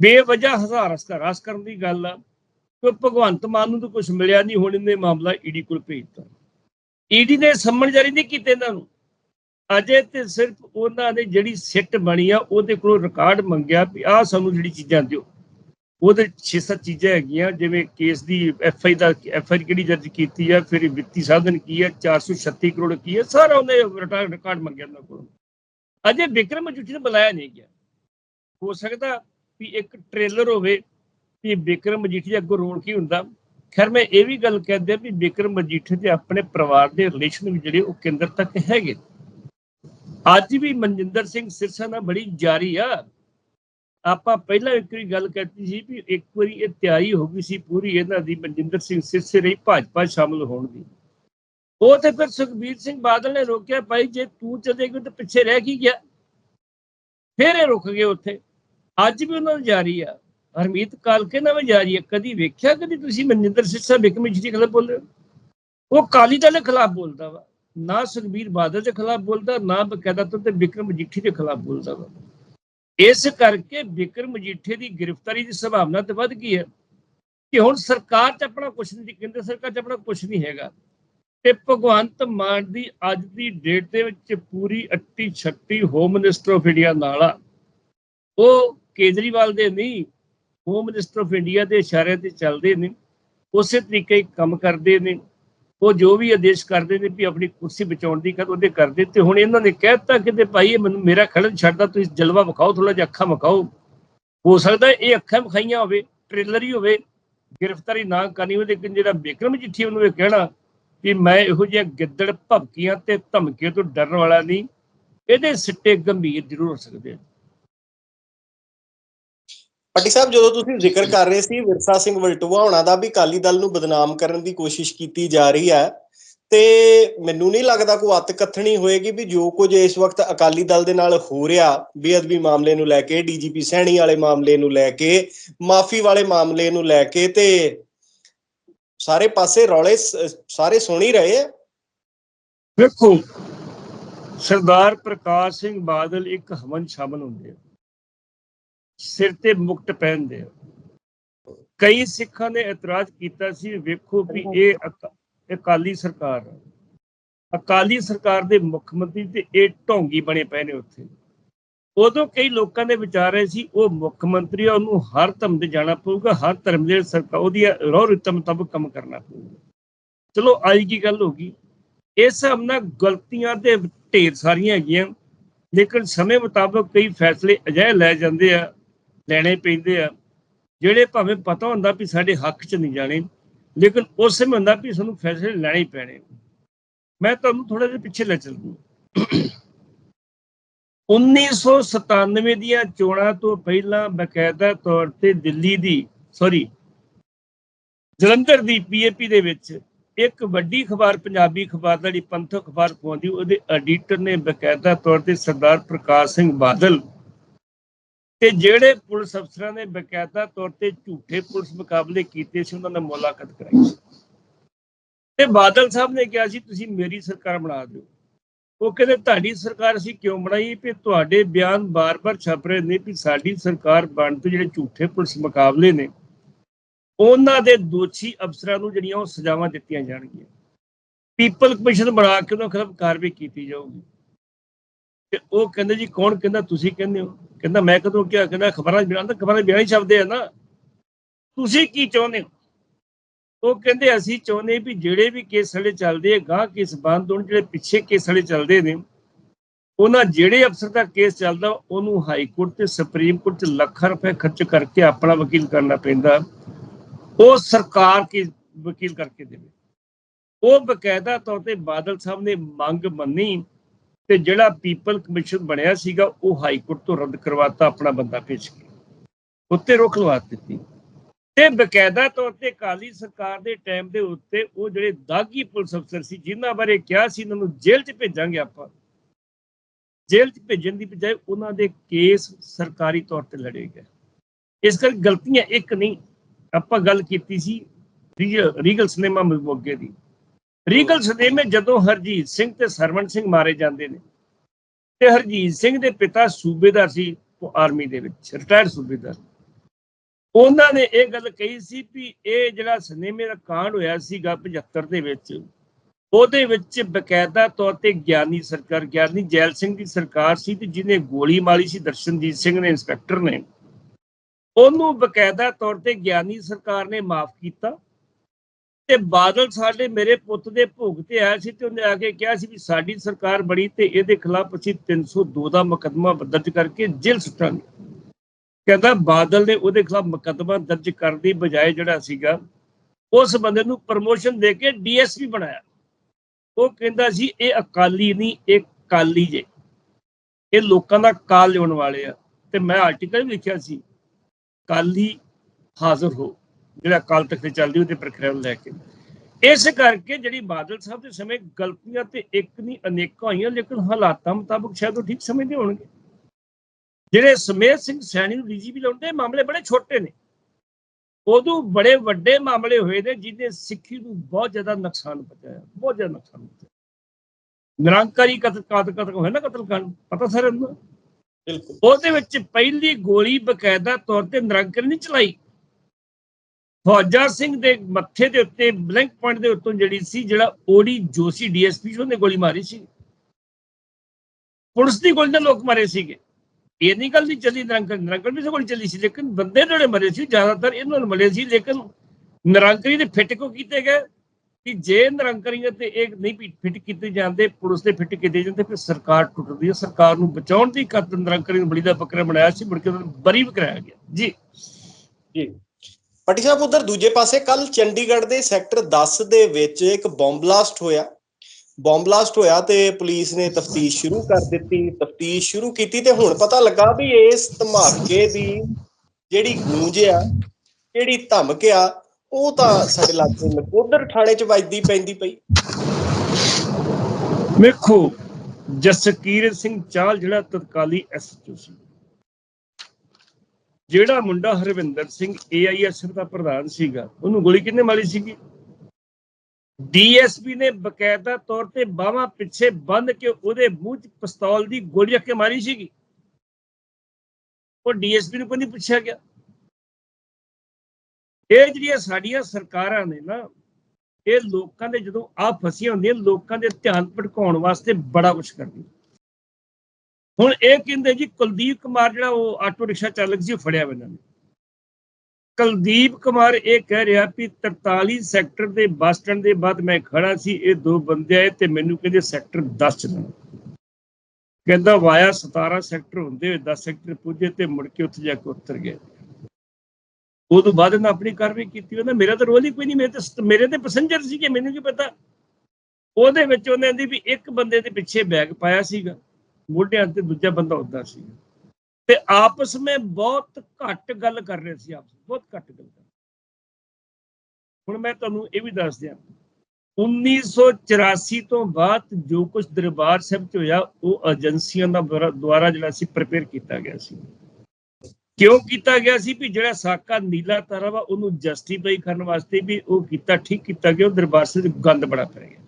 ਬੇਵਜ੍ਹਾ ਹਜ਼ਾਰ ਹਸਕਾਰਾਸ ਕਰਨ ਦੀ ਗੱਲ ਆ ਕਿ ਭਗਵੰਤ ਮਾਨ ਨੂੰ ਤਾਂ ਕੁਝ ਮਿਲਿਆ ਨਹੀਂ, ਹੁਣ ਇਹਨੇ ਮਾਮਲਾ ਈਡੀ ਕੋਲ ਭੇਜਤਾ ਈਡੀ ਨੇ ਸੰਮਣ ਜਾਰੀ ਨਹੀਂ ਕੀਤੇ ਇਹਨਾਂ ਨੂੰ। ਅਜੇ ਤੇ ਸਿਰਫ ਉਹਨਾਂ ਨੇ ਜਿਹੜੀ ਸਿੱਟ ਬਣੀ ਆ, ਉਹਦੇ ਕੋਲੋਂ ਰਿਕਾਰਡ ਮੰਗਿਆ ਵੀ ਆਹ ਸਾਨੂੰ ਜਿਹੜੀ ਚੀਜ਼ਾਂ ਦਿਓ। ਉਹਦੇ 6-7 ਚੀਜ਼ਾਂ ਹੈਗੀਆਂ, ਜਿਵੇਂ ਕੇਸ ਦੀ ਐਫ ਆਈ ਦਾ ਐਫ ਆਈ ਕਿਹੜੀ ਦਰਜ ਕੀਤੀ ਹੈ ਫਿਰ ਵਿੱਤੀ ਸਾਧਨ ਕੀ ਹੈ 436 ਕਰੋੜ ਕੀ ਹੈ ਸਾਰਾ ਉਹਨੇ ਰਿਟਾ- ਰਿਕਾਰਡ ਮੰਗਿਆ ਉਹਨਾਂ ਕੋਲੋਂ। ਅਜੇ ਵਿਕਰਮ ਮਜੀਠੀ ਨੂੰ ਬੁਲਾਇਆ ਨਹੀਂ ਗਿਆ। ਹੋ ਸਕਦਾ ਵੀ ਇੱਕ ਟ੍ਰੇਲਰ ਹੋਵੇ ਵੀ ਵਿਕਰਮ ਮਜੀਠੀ ਦੇ ਅੱਗੋਂ ਰੋਣ ਕੀ ਹੁੰਦਾ। ਖੈਰ, ਮੈਂ ਇਹ ਵੀ ਗੱਲ ਕਹਿੰਦੇ ਵੀ ਵਿਕਰਮ ਮਜੀਠੀ ਦੇ ਆਪਣੇ ਪਰਿਵਾਰ ਦੇ ਰਿਲੇਸ਼ਨ ਵੀ ਜਿਹੜੇ ਉਹ ਕੇਂਦਰ ਤੱਕ ਹੈਗੇ ਅੱਜ ਵੀ ਮਨਜਿੰਦਰ ਸਿੰਘ ਸਿਰਸਾ ਨਾਲ ਬੜੀ ਜਾਰੀ ਆ। ਆਪਾਂ ਪਹਿਲਾਂ ਇੱਕ ਵਾਰੀ ਗੱਲ ਕਰਤੀ ਸੀ ਵੀ ਇੱਕ ਵਾਰੀ ਇਹ ਤਿਆਰੀ ਹੋ ਗਈ ਸੀ ਪੂਰੀ ਇਹਨਾਂ ਦੀ, ਮਨਜਿੰਦਰ ਸਿੰਘ ਸਿਰਸੇ ਰਹੀ ਭਾਜਪਾ 'ਚ ਸ਼ਾਮਲ ਹੋਣ ਦੀ। ਉਹ ਤੇ ਫਿਰ ਸੁਖਬੀਰ ਸਿੰਘ ਬਾਦਲ ਨੇ ਰੋਕਿਆ, ਭਾਈ ਜੇ ਤੂੰ ਚਲੇਗੀ ਤਾਂ ਪਿੱਛੇ ਰਹਿ ਕੀ ਗਿਆ? ਫਿਰ ਇਹ ਰੁਕ ਗਏ ਉੱਥੇ। ਅੱਜ ਵੀ ਉਹਨਾਂ ਦੀ ਜਾਰੀ ਆ। ਹਰਮੀਤ ਕਾਲਕੇ ਨਾਲ ਵੀ ਜਾਰੀ ਆ। ਕਦੀ ਵੇਖਿਆ, ਕਦੀ ਤੁਸੀਂ ਮਨਜਿੰਦਰ ਸਿਰਸਾ ਬਿਕਮੀ ਦੇ ਖਿਲਾਫ ਬੋਲ ਰਹੇ ਹੋ ਉਹ ਕਾਲੀ ਦਲ ਦੇ ਖਿਲਾਫ ਬੋਲਦਾ ਵਾ। ਨਾ ਸੁਖਬੀਰ ਬਾਦਲ ਦੇ ਖਿਲਾਫ ਬੋਲਦਾ, ਨਾ ਬਕਾਇਦਾ ਤੌਰ ਤੇ ਬਿਕਰਮ ਮਜੀਠੀ ਦੇ ਖਿਲਾਫ ਬੋਲਦਾ ਵਾ। ਇਸ ਕਰਕੇ ਬਿਕਰਮ ਮਜੀਠੇ ਦੀ ਗ੍ਰਿਫਤਾਰੀ ਦੀ ਸੰਭਾਵਨਾ ਤੇ ਵੱਧ ਗਈ ਹੈ ਕਿ ਹੁਣ ਸਰਕਾਰ 'ਚ ਆਪਣਾ ਕੁਝ ਨਹੀਂ, ਕੇਂਦਰ ਸਰਕਾਰ 'ਚ ਆਪਣਾ ਕੁਝ ਨਹੀਂ ਹੈਗਾ। ਤੇ ਭਗਵੰਤ ਮਾਨ ਦੀ ਅੱਜ ਦੀ ਡੇਟ ਦੇ ਵਿੱਚ ਪੂਰੀ ਅੱਟੀ ਛੱਤੀ ਹੋਮ ਮਿਨਿਸਟਰ ਆਫ ਇੰਡੀਆ ਨਾਲ ਆ। ਉਹ ਕੇਜਰੀਵਾਲ ਦੇ ਨਹੀਂ ਹੋਮ ਮਿਨਿਸਟਰ ਆਫ ਇੰਡੀਆ ਦੇ ਇਸ਼ਾਰੇ ਤੇ ਚੱਲਦੇ ਨੇ, ਉਸੇ ਤਰੀਕੇ ਕੰਮ ਕਰਦੇ ਨੇ। ਉਹ ਜੋ ਵੀ ਆਦੇਸ਼ ਕਰਦੇ ਨੇ ਵੀ ਆਪਣੀ ਕੁਰਸੀ ਬਚਾਉਣ ਦੀ ਕਰ ਉਹਦੇ ਕਰਦੇ ਤੇ ਹੁਣ ਇਹਨਾਂ ਨੇ ਕਹਿਤਾ ਕਿ ਤੇ ਭਾਈ ਇਹ ਮੈਨੂੰ ਮੇਰਾ ਖੜਨ ਛੱਡਦਾ ਤੁਸੀਂ ਜਲਵਾ ਵਿਖਾਓ ਥੋੜਾ ਜਿਹਾ ਅੱਖਾਂ ਵਿਖਾਓ। ਹੋ ਸਕਦਾ ਇਹ ਅੱਖਾਂ ਵਿਖਾਈਆਂ ਹੋਵੇ ਟ੍ਰੇਲਰ ਹੀ ਹੋਵੇ, ਗ੍ਰਿਫਤਾਰੀ ਨਾ ਕਰਨੀ ਹੋਵੇ, ਲੇਕਿਨ ਜਿਹੜਾ ਬਿਕਰਮ ਜਿੱਠੀ ਉਹਨੂੰ ਇਹ ਕਹਿਣਾ ਕਿ ਮੈਂ ਇਹੋ ਜਿਹੀਆਂ ਗਿੱਦੜ ਭਬਕੀਆਂ ਤੇ ਧਮਕੀਆਂ ਤੋਂ ਡਰਨ ਵਾਲਾ ਨਹੀਂ, ਇਹਦੇ ਸਿੱਟੇ ਗੰਭੀਰ ਜ਼ਰੂਰ ਹੋ ਸਕਦੇ ਪੱਟੀ ਸਾਹਿਬ, ਜਦੋਂ ਤੁਸੀਂ ਜ਼ਿਕਰ ਕਰ ਰਹੇ ਸੀ, ਵਿਰਸਾ ਸਿੰਘ ਵਲਟੂਆ ਹੋਣਾ ਦਾ ਵੀ ਅਕਾਲੀ ਦਲ ਨੂੰ ਬਦਨਾਮ ਕਰਨ ਦੀ ਕੋਸ਼ਿਸ਼ ਕੀਤੀ ਜਾ ਰਹੀ ਹੈ, ਤੇ ਮੈਨੂੰ ਨਹੀਂ ਲੱਗਦਾ ਕੋਈ ਅੱਤ ਕਥਣੀ ਹੋਏਗੀ ਵੀ ਜੋ ਕੁਝ ਇਸ ਵਕਤ ਅਕਾਲੀ ਦਲ ਦੇ ਨਾਲ ਹੋ ਰਿਹਾ, ਬੇਅਦਬੀ ਮਾਮਲੇ ਨੂੰ ਲੈ ਕੇ, ਡੀਜੀਪੀ ਸੈਣੀ ਵਾਲੇ ਮਾਮਲੇ ਨੂੰ ਲੈ ਕੇ, ਮਾਫੀ ਵਾਲੇ ਮਾਮਲੇ ਨੂੰ ਲੈ ਕੇ, ਤੇ ਸਾਰੇ ਪਾਸੇ ਰੌਲੇ ਸਾਰੇ ਸੁਣ ਹੀ ਰਹੇ ਆ ਵੇਖੋ, ਸਰਦਾਰ ਪ੍ਰਕਾਸ਼ ਸਿੰਘ ਬਾਦਲ ਇੱਕ ਹਮਨ ਸ਼ਾਮਲ ਹੁੰਦੇ ਆ। ਸਿਰ ਤੇ ਮੁਕਟ ਪਹਿਨਦੇ ਆ ਕਈ ਸਿੱਖਾਂ ਨੇ ਇਤਰਾਜ਼ ਕੀਤਾ ਸੀ, ਵੇਖੋ ਵੀ ਇਹ ਅਕਾ- ਅਕਾਲੀ ਸਰਕਾਰ ਅਕਾਲੀ ਸਰਕਾਰ ਦੇ ਮੁੱਖ ਮੰਤਰੀ ਤੇ ਇਹ ਢੋਂਗੀ ਬਣੇ ਪਏ ਨੇ ਉੱਥੇ। ਉਦੋਂ ਕਈ ਲੋਕਾਂ ਦੇ ਵਿਚਾਰ ਰਹੇ ਸੀ, ਉਹ ਮੁੱਖ ਮੰਤਰੀ ਆ, ਉਹਨੂੰ ਹਰ ਧਰਮ ਤੇ ਜਾਣਾ ਪਊਗਾ, ਹਰ ਧਰਮ ਦੇ ਸਰਕਾਰ, ਉਹਦੀ ਰੋਹ, ਰੀਤਾਂ ਮੁਤਾਬਕ ਕੰਮ ਕਰਨਾ ਪਊਗਾ। ਚਲੋ, ਅੱਜ ਕੀ ਗੱਲ ਹੋ ਗਈ? ਇਸ ਹਿਸਾਬ ਨਾਲ ਗਲਤੀਆਂ ਤੇ ਢੇਰ ਸਾਰੀਆਂ ਹੈਗੀਆਂ, ਲੇਕਿਨ ਸਮੇਂ ਮੁਤਾਬਕ ਕਈ ਫੈਸਲੇ ਅਜਿਹੇ ਲੈ ਜਾਂਦੇ ਆ ਲੈਣੇ ਪੈਂਦੇ ਆ। ਜਿਹੜੇ ਭਾਵੇਂ ਪਤਾ ਹੁੰਦਾ ਵੀ ਸਾਡੇ ਹੱਕ 'ਚ ਨਹੀਂ ਜਾਣੇ, ਲੇਕਿਨ ਉਸ ਸਮੇਂ ਹੁੰਦਾ ਵੀ ਸਾਨੂੰ ਫੈਸਲੇ ਲੈਣੇ ਪੈਣੇ। ਮੈਂ ਤੁਹਾਨੂੰ ਥੋੜਾ ਜਿਹਾ ਪਿੱਛੇ ਲੈ ਚੱਲਦਾ 1997 ਦੀਆਂ ਚੋਣਾਂ ਤੋਂ ਪਹਿਲਾਂ ਬਕਾਇਦਾ ਤੌਰ ਤੇ ਦਿੱਲੀ ਦੀ ਸੌਰੀ ਜਲੰਧਰ ਦੀ ਪੀਏਪੀ ਦੇ ਵਿੱਚ ਇੱਕ ਵੱਡੀ ਅਖਬਾਰ, ਪੰਜਾਬੀ ਅਖਬਾਰ ਦਾ ਜਿਹੜੀ ਪੰਥਕ ਅਖਬਾਰ ਪਾਉਂਦੀ ਉਹਦੇ ਐਡੀਟਰ ਨੇ ਬਕਾਇਦਾ ਤੌਰ ਤੇ ਸਰਦਾਰ ਪ੍ਰਕਾਸ਼ ਸਿੰਘ ਬਾਦਲ ਤੇ ਜਿਹੜੇ ਪੁਲਿਸ ਅਫਸਰਾਂ ਨੇ ਬਕਾਇਦਾ ਤੌਰ ਤੇ ਝੂਠੇ ਪੁਲਿਸ ਮੁਕਾਬਲੇ ਕੀਤੇ ਸੀ, ਉਹਨਾਂ ਨਾਲ ਮੁਲਾਕਾਤ ਕਰਾਈ ਸੀ। ਤੇ ਬਾਦਲ ਸਾਹਿਬ ਨੇ ਕਿਹਾ ਸੀ, ਤੁਸੀਂ ਮੇਰੀ ਸਰਕਾਰ ਬਣਾ ਦਿਓ। ਉਹ ਕਹਿੰਦੇ, ਤੁਹਾਡੀ ਸਰਕਾਰ ਅਸੀਂ ਕਿਉਂ ਬਣਾਈ? ਵੀ ਤੁਹਾਡੇ ਬਿਆਨ ਬਾਰ-ਬਾਰ ਛਪ ਰਹੇ ਨੇ ਵੀ ਸਾਡੀ ਸਰਕਾਰ ਬਣ ਤੋਂ ਜਿਹੜੇ ਝੂਠੇ ਪੁਲਿਸ ਮੁਕਾਬਲੇ ਨੇ, ਉਹਨਾਂ ਦੇ ਦੋਸ਼ੀ ਅਫਸਰਾਂ ਨੂੰ ਜਿਹੜੀਆਂ ਉਹ ਸਜ਼ਾਵਾਂ ਦਿੱਤੀਆਂ ਜਾਣਗੀਆਂ। ਪੀਪਲ ਕਮਿਸ਼ਨ ਬਣਾ ਕੇ ਉਹਨਾਂ ਖਿਲਾਫ ਕਾਰਵਾਈ ਕੀਤੀ ਜਾਊਗੀ। ਤੇ ਉਹ ਕਹਿੰਦੇ ਜੀ, ਕੌਣ ਕਹਿੰਦਾ ਤੁਸੀਂ ਕਹਿੰਦੇ ਹੋ? ਕਹਿੰਦਾ ਮੈਂ ਕਦੋਂ ਕਿਹਾ? ਕਹਿੰਦਾ ਖਬਰਾਂ 'ਚ ਬਿਆਨ, ਤਾਂ ਖਬਰਾਂ ਬਿਆਨ ਹੀ ਛਪਦੇ ਆ ਨਾ। ਤੁਸੀਂ ਕੀ ਚਾਹੁੰਦੇ ਹੋ? ਉਹ ਕਹਿੰਦੇ ਅਸੀਂ ਚਾਹੁੰਦੇ ਵੀ ਜਿਹੜੇ ਵੀ ਕੇਸ ਹਲੇ ਚੱਲਦੇ ਆ, ਗਾਹ ਕੇਸ ਬੰਦ ਹੋਣ, ਜਿਹੜੇ ਪਿੱਛੇ ਕੇਸ ਹਲੇ ਚੱਲਦੇ ਨੇ, ਉਹਨਾਂ ਜਿਹੜੇ ਅਫਸਰ ਦਾ ਕੇਸ ਚੱਲਦਾ, ਉਹਨੂੰ ਹਾਈ ਕੋਰਟ ਤੇ ਸੁਪਰੀਮ ਕੋਰਟ 'ਚ ਲੱਖਾਂ ਰੁਪਏ ਖਰਚ ਕਰਕੇ ਆਪਣਾ ਵਕੀਲ ਕਰਨਾ ਪੈਂਦਾ। ਉਹ ਸਰਕਾਰ ਕੀ ਵਕੀਲ ਕਰਕੇ ਦੇਵੇ। ਉਹ ਬਕਾਇਦਾ ਤੌਰ ਤੇ ਬਾਦਲ ਸਾਹਿਬ ਨੇ ਮੰਗ ਮੰਨੀ ਤੇ ਜਿਹੜਾ ਪੀਪਲ ਕਮਿਸ਼ਨ ਬਣਿਆ ਸੀਗਾ, ਉਹ ਹਾਈ ਕੋਰਟ ਤੋਂ ਰੱਦ ਕਰਵਾਤਾ, ਆਪਣਾ ਬੰਦਾ ਭੇਜ ਕੇ। ਉੱਤੇ ਰੋਕ ਲਵਾ ਦਿੱਤੀ। ਤੇ ਬਕਾਇਦਾ ਤੌਰ ਤੇ ਕਾਲੀ ਸਰਕਾਰ ਦੇ ਟਾਈਮ ਦੇ ਉੱਤੇ ਉਹ ਜਿਹੜੇ ਦਾਗੀ ਪੁਲਿਸ ਅਫਸਰ ਸੀ, ਜਿਨ੍ਹਾਂ ਬਾਰੇ ਕਿਹਾ ਸੀ, ਇਹਨਾਂ ਨੂੰ ਜੇਲ੍ਹ 'ਚ ਭੇਜਾਂਗੇ ਆਪਾਂ। ਜੇਲ੍ਹ 'ਚ ਭੇਜਣ ਦੀ ਬਜਾਏ ਉਹਨਾਂ ਦੇ ਕੇਸ ਸਰਕਾਰੀ ਤੌਰ ਤੇ ਲੜੇ ਗਏ। ਇਸ ਕਰਕੇ ਗਲਤੀਆਂ ਇੱਕ ਨਹੀਂ, ਆਪਾਂ ਗੱਲ ਕੀਤੀ ਸੀ ਰੀਗਲ ਸਿਨੇਮਾ ਮੋਗੇ ਦੀ। ਰੀਗਲ ਸਿਨੇਮੇ ਜਦੋਂ ਹਰਜੀਤ ਸਿੰਘ ਤੇ ਸਰਵਣ ਸਿੰਘ ਮਾਰੇ ਜਾਂਦੇ ਨੇ। ਤੇ ਹਰਜੀਤ ਸਿੰਘ ਦੇ ਪਿਤਾ ਸੂਬੇਦਾਰ ਸੀ, ਉਹ ਆਰਮੀ ਦੇ ਵਿੱਚ ਰਿਟਾਇਰਡ ਸੂਬੇਦਾਰ। ਉਹਨਾਂ ਨੇ ਇਹ ਗੱਲ ਕਹੀ ਸੀ ਵੀ ਇਹ ਜਿਹੜਾ ਸਿਨੇਮੇ ਦਾ ਕਾਂਡ ਹੋਇਆ ਸੀਗਾ 75 ਦੇ ਵਿੱਚ, ਉਹਦੇ ਵਿੱਚ ਬਕਾਇਦਾ ਤੌਰ ਤੇ ਗਿਆਨੀ ਸਰਕਾਰ, ਗਿਆਨੀ ਜੈਲ ਸਿੰਘ ਦੀ ਸਰਕਾਰ ਸੀ ਤੇ ਜਿਹਨੇ ਗੋਲੀ ਮਾਰੀ ਸੀ ਦਰਸ਼ਨਜੀਤ ਸਿੰਘ ਨੇ ਇੰਸਪੈਕਟਰ ਨੇ। ਉਹਨੂੰ ਬਕਾਇਦਾ ਤੌਰ ਤੇ ਗਿਆਨੀ ਸਰਕਾਰ ਨੇ ਮਾਫ ਕੀਤਾ। ਤੇ ਬਾਦਲ ਸਾਡੇ ਮੇਰੇ ਪੁੱਤ ਦੇ ਭੋਗ ਤੇ ਆਇਆ ਸੀ ਤੇ ਉਹਨੇ ਆ ਕੇ ਕਿਹਾ ਸੀ ਵੀ ਸਾਡੀ ਸਰਕਾਰ ਬਣੀ ਤੇ ਇਹਦੇ ਖਿਲਾਫ ਅਸੀਂ 302 ਦਾ ਮੁਕੱਦਮਾ ਦਰਜ ਕਰਕੇ ਜੇਲ੍ਹ ਸੁੱਟਾਂਗੇ। ਕਹਿੰਦਾ ਬਾਦਲ ਨੇ ਉਹਦੇ ਖਿਲਾਫ ਮੁਕੱਦਮਾ ਦਰਜ ਕਰਨ ਦੀ ਬਜਾਏ ਜਿਹੜਾ ਸੀਗਾ ਉਸ ਬੰਦੇ ਨੂੰ ਪ੍ਰਮੋਸ਼ਨ ਦੇ ਕੇ ਡੀਐਸਪੀ ਬਣਾਇਆ। ਉਹ ਕਹਿੰਦਾ ਸੀ, ਇਹ ਅਕਾਲੀ ਨਹੀਂ, ਇਹ ਕਾਲੀ ਜੇ। ਇਹ ਲੋਕਾਂ ਦਾ ਕਾਲ ਲਿਆਉਣ ਵਾਲੇ ਆ। ਤੇ ਮੈਂ ਆਰਟੀਕਲ ਵੀ ਲਿਖਿਆ ਸੀ, ਕਾਲੀ ਹਾਜ਼ਰ ਹੋ। ਜਿਹੜਾ ਕਾਲ ਤੱਕ ਤੇ ਚੱਲਦੀ ਉਹਦੇ ਪ੍ਰਕਿਰਿਆ ਨੂੰ ਲੈ ਕੇ। ਇਸ ਕਰਕੇ ਜਿਹੜੀ ਬਾਦਲ ਸਾਹਿਬ ਦੇ ਸਮੇਂ ਗਲਤੀਆਂ ਤੇ ਇੱਕ ਨਹੀਂ ਅਨੇਕਾਂ ਹੋਈਆਂ ਲੇਕਿਨ ਹਾਲਾਤਾਂ ਮੁਤਾਬਕ ਸ਼ਾਇਦ ਉਹ ਠੀਕ ਸਮਝਦੇ ਹੋਣਗੇ। ਜਿਹੜੇ ਸਮੇਤ ਸਿੰਘ ਸੈਣੀ ਨੂੰ ਡੀਜੀਪੀ ਲਾਉਂਦੇ ਮਾਮਲੇ ਬੜੇ ਛੋਟੇ ਨੇ। ਉਦੋਂ ਬੜੇ ਵੱਡੇ ਮਾਮਲੇ ਹੋਏ ਨੇ ਜਿਹਦੇ ਸਿੱਖੀ ਨੂੰ ਬਹੁਤ ਜ਼ਿਆਦਾ ਨੁਕਸਾਨ ਪਹੁੰਚਾਇਆ ਬਹੁਤ ਜ਼ਿਆਦਾ ਨੁਕਸਾਨ ਪਹੁੰਚਾਇਆ। ਨਿਰੰਕਾਰੀ ਕਤਲ ਕਾਤ ਕਤਲ ਹੋਇਆ ਨਾ ਕਤਲ ਕਾਂਡ ਪਤਾ ਸਾਰੇ ਬਿਲਕੁਲ। ਉਹਦੇ ਵਿੱਚ ਪਹਿਲੀ ਗੋਲੀ ਬਕਾਇਦਾ ਤੌਰ ਤੇ ਨਿਰੰਕਰ ਨਹੀਂ ਚਲਾਈ। ਫੌਜਾ ਸਿੰਘ ਦੇ ਮੱਥੇ ਦੇ ਉੱਤੇ ਬਲੈਂਕ ਪੁਆਇੰਟ ਦੇ ਉੱਤੋਂ ਜਿਹੜੀ ਸੀ, ਜਿਹੜਾ ਓਡੀ ਜੋਸ਼ੀ ਡੀਐਸਪੀ ਉਹਨੇ ਗੋਲੀ ਮਾਰੀ ਸੀ। ਪੁਲਿਸ ਦੀ ਗੋਲੀ ਨਾਲ ਲੋਕ ਮਾਰੇ ਸੀਗੇ। ਇਹ ਨਹੀਂ ਗੱਲ ਨਹੀਂ ਚੱਲੀ ਨਿਰੰਕਨ ਨਿਰੰਕਨ ਵੀ ਗੋਲੀ ਚੱਲੀ ਸੀ, ਲੇਕਿਨ ਬੰਦੇ ਜਿਹੜੇ ਮਰੇ ਸੀ, ਜ਼ਿਆਦਾਤਰ ਇਹਨਾਂ ਨੂੰ ਮਰੇ ਸੀ, ਲੇਕਿਨ ਨਿਰੰਕਰੀ ਦੇ ਫਿੱਟ ਕੋ ਕੀਤੇ ਗਏ ਕਿ ਜੇ ਨਿਰੰਕਰੀਆਂ ਤੇ ਇਹ ਨਹੀਂ ਫਿੱਟ ਕੀਤੇ ਜਾਂਦੇ, ਪੁਲਿਸ ਦੇ ਫਿੱਟ ਕੀਤੇ ਜਾਂਦੇ, ਫਿਰ ਸਰਕਾਰ ਟੁੱਟਦੀ ਹੈ। ਸਰਕਾਰ ਨੂੰ ਬਚਾਉਣ ਦੀ ਖਾਤਰ ਨਿਰੰਕਰੀ ਨੂੰ ਬਲੀ ਦਾ ਬੱਕਰਾ ਬਣਾਇਆ ਸੀ, ਮੁੜ ਕੇ ਉਹਨਾਂ ਨੂੰ ਬਰੀ ਵੀ ਕਰਾਇਆ ਗਿਆ। ਜੀ। ਜੀ। ਪੱਟੀ ਸਾਹਿਬ, ਉਧਰ ਦੂਜੇ ਪਾਸੇ ਕੱਲ ਚੰਡੀਗੜ੍ਹ ਦੇ ਸੈਕਟਰ 10 ਦੇ ਵਿੱਚ ਇੱਕ ਬੰਬ ਬਲਾਸਟ ਹੋਇਆ। ਬੰਬ ਬਲਾਸਟ ਹੋਇਆ ਤੇ ਪੁਲਿਸ ਨੇ ਤਫਤੀਸ਼ ਸ਼ੁਰੂ ਕਰ ਦਿੱਤੀ। ਤਫਤੀਸ਼ ਸ਼ੁਰੂ ਕੀਤੀ ਤੇ ਹੁਣ ਪਤਾ ਲੱਗਾ ਵੀ ਇਸ ਧਮਾਕੇ ਦੀ ਜਿਹੜੀ ਗੂੰਜ ਆ, ਜਿਹੜੀ ਧਮਕ ਆ, ਉਹ ਤਾਂ ਸਾਡੇ ਲਾਗੇ ਨਕੋਦਰ ਥਾਣੇ ਚ ਵੱਜਦੀ ਪੈਂਦੀ ਪਈ। ਵੇਖੋ ਜਸਕੀਰ ਸਿੰਘ ਚਾਲ ਜਿਹੜਾ ਤਤਕਾਲੀ ਐਸਐਚਓ ਸੀ। ਜਿਹੜਾ ਮੁੰਡਾ ਹਰਵਿੰਦਰ ਸਿੰਘ ਏਆਈਐਸਐਫ ਦਾ ਪ੍ਰਧਾਨ ਸੀਗਾ, ਉਹਨੂੰ ਗੋਲੀ ਕਿੰਨੇ ਮਾਰੀ ਸੀਗੀ? ਡੀਐਸਪੀ ਨੇ ਬਕਾਇਦਾ ਤੌਰ ਤੇ ਬਾਹਾਂ ਪਿੱਛੇ ਬੰਦ ਕੇ ਉਹਦੇ ਮੂੰਹ 'ਚ ਪਿਸਤੌਲ ਦੀ ਗੋਲੀ ਰੱਖ ਕੇ ਮਾਰੀ ਸੀਗੀ। ਉਹ ਡੀਐਸਪੀ ਨੂੰ ਕੋਈ ਨਹੀਂ ਪੁੱਛਿਆ ਗਿਆ? ਇਹ ਜਿਹੜੀਆਂ ਸਾਡੀਆਂ ਸਰਕਾਰਾਂ ਨੇ ਨਾ, ਇਹ ਲੋਕਾਂ ਦੇ ਜਦੋਂ ਆ ਫਸੀਆਂ ਹੁੰਦੀਆਂ, ਲੋਕਾਂ ਦੇ ਧਿਆਨ ਭਟਕਾਉਣ ਵਾਸਤੇ ਬੜਾ ਕੁਝ ਕਰਦੀਆਂ। ਹੁਣ ਇਹ ਕਹਿੰਦੇ ਜੀ ਕੁਲਦੀਪ ਕੁਮਾਰ ਜਿਹੜਾ ਉਹ ਆਟੋ ਰਿਕਸ਼ਾ ਚਾਲਕ ਸੀ, ਉਹ ਫੜਿਆ ਇਹਨਾਂ ਨੇ। ਕੁਲਦੀਪ ਕੁਮਾਰ ਇਹ ਕਹਿ ਰਿਹਾ ਵੀ 43 ਸੈਕਟਰ ਦੇ ਬੱਸ ਸਟੈਂਡ ਦੇ ਬਾਅਦ ਮੈਂ ਖੜਾ ਸੀ, ਇਹ ਦੋ ਬੰਦੇ ਆਏ ਤੇ ਮੈਨੂੰ ਕਹਿੰਦੇ ਸੈਕਟਰ 10 ਚ ਕਹਿੰਦਾ ਵਾਇਆ 17 ਸੈਕਟਰ ਹੁੰਦੇ ਹੋਏ 10 ਸੈਕਟਰ ਪੁੱਜੇ ਤੇ ਮੁੜ ਕੇ ਉੱਥੇ ਜਾ ਕੇ ਉਤਰ ਗਏ। ਉਹ ਤੋਂ ਬਾਅਦ ਇਹਨਾਂ ਆਪਣੀ ਕਾਰਵਾਈ ਕੀਤੀ ਉਹਨੇ ਮੇਰਾ ਤਾਂ ਰੋਲ ਹੀ ਕੋਈ ਨਹੀਂ, ਮੇਰੇ ਤੇ ਮੇਰੇ ਤੇ ਪੈਸੇਂਜਰ ਸੀਗੇ, ਮੈਨੂੰ ਕੀ ਪਤਾ। ਉਹਦੇ ਵਿੱਚ ਉਹਨੇ ਕਹਿੰਦੀ ਵੀ ਇੱਕ ਬੰਦੇ ਦੇ ਪਿੱਛੇ ਬੈਗ ਪਾਇਆ ਸੀਗਾ। ਮੋਢਿਆਂ ਤੇ ਦੂਜਾ ਬੰਦਾ ਉੱਦਾਂ ਸੀ। ਤੇ ਆਪਸ ਵਿੱਚ ਬਹੁਤ ਘੱਟ ਗੱਲ ਕਰ ਰਹੇ ਸੀ ਆਪਸ ਬਹੁਤ ਘੱਟ ਗੱਲ ਕਰ ਹੁਣ ਮੈਂ ਤੁਹਾਨੂੰ ਇਹ ਵੀ ਦੱਸ ਦਿਆਂ 1984 ਤੋਂ ਬਾਅਦ ਜੋ ਕੁਝ ਦਰਬਾਰ ਸਾਹਿਬ ਚ ਹੋਇਆ, ਉਹ ਏਜੰਸੀਆਂ ਦਾ ਦੁਆਰਾ- ਦੁਆਰਾ ਜਿਹੜਾ ਸੀ ਪ੍ਰਪੇਅਰ ਕੀਤਾ ਗਿਆ ਸੀ। ਕਿਉਂ ਕੀਤਾ ਗਿਆ ਸੀ ਵੀ ਜਿਹੜਾ ਸਾਕਾ ਨੀਲਾ ਤਾਰਾ ਵਾ, ਉਹਨੂੰ ਜਸਟੀਫਾਈ ਕਰਨ ਵਾਸਤੇ ਵੀ ਉਹ ਕੀਤਾ, ਠੀਕ ਕੀਤਾ ਗਿਆ, ਉਹ ਦਰਬਾਰ ਸਾਹਿਬ ਚ ਗੰਦ ਬੜਾ ਪੈ ਗਿਆ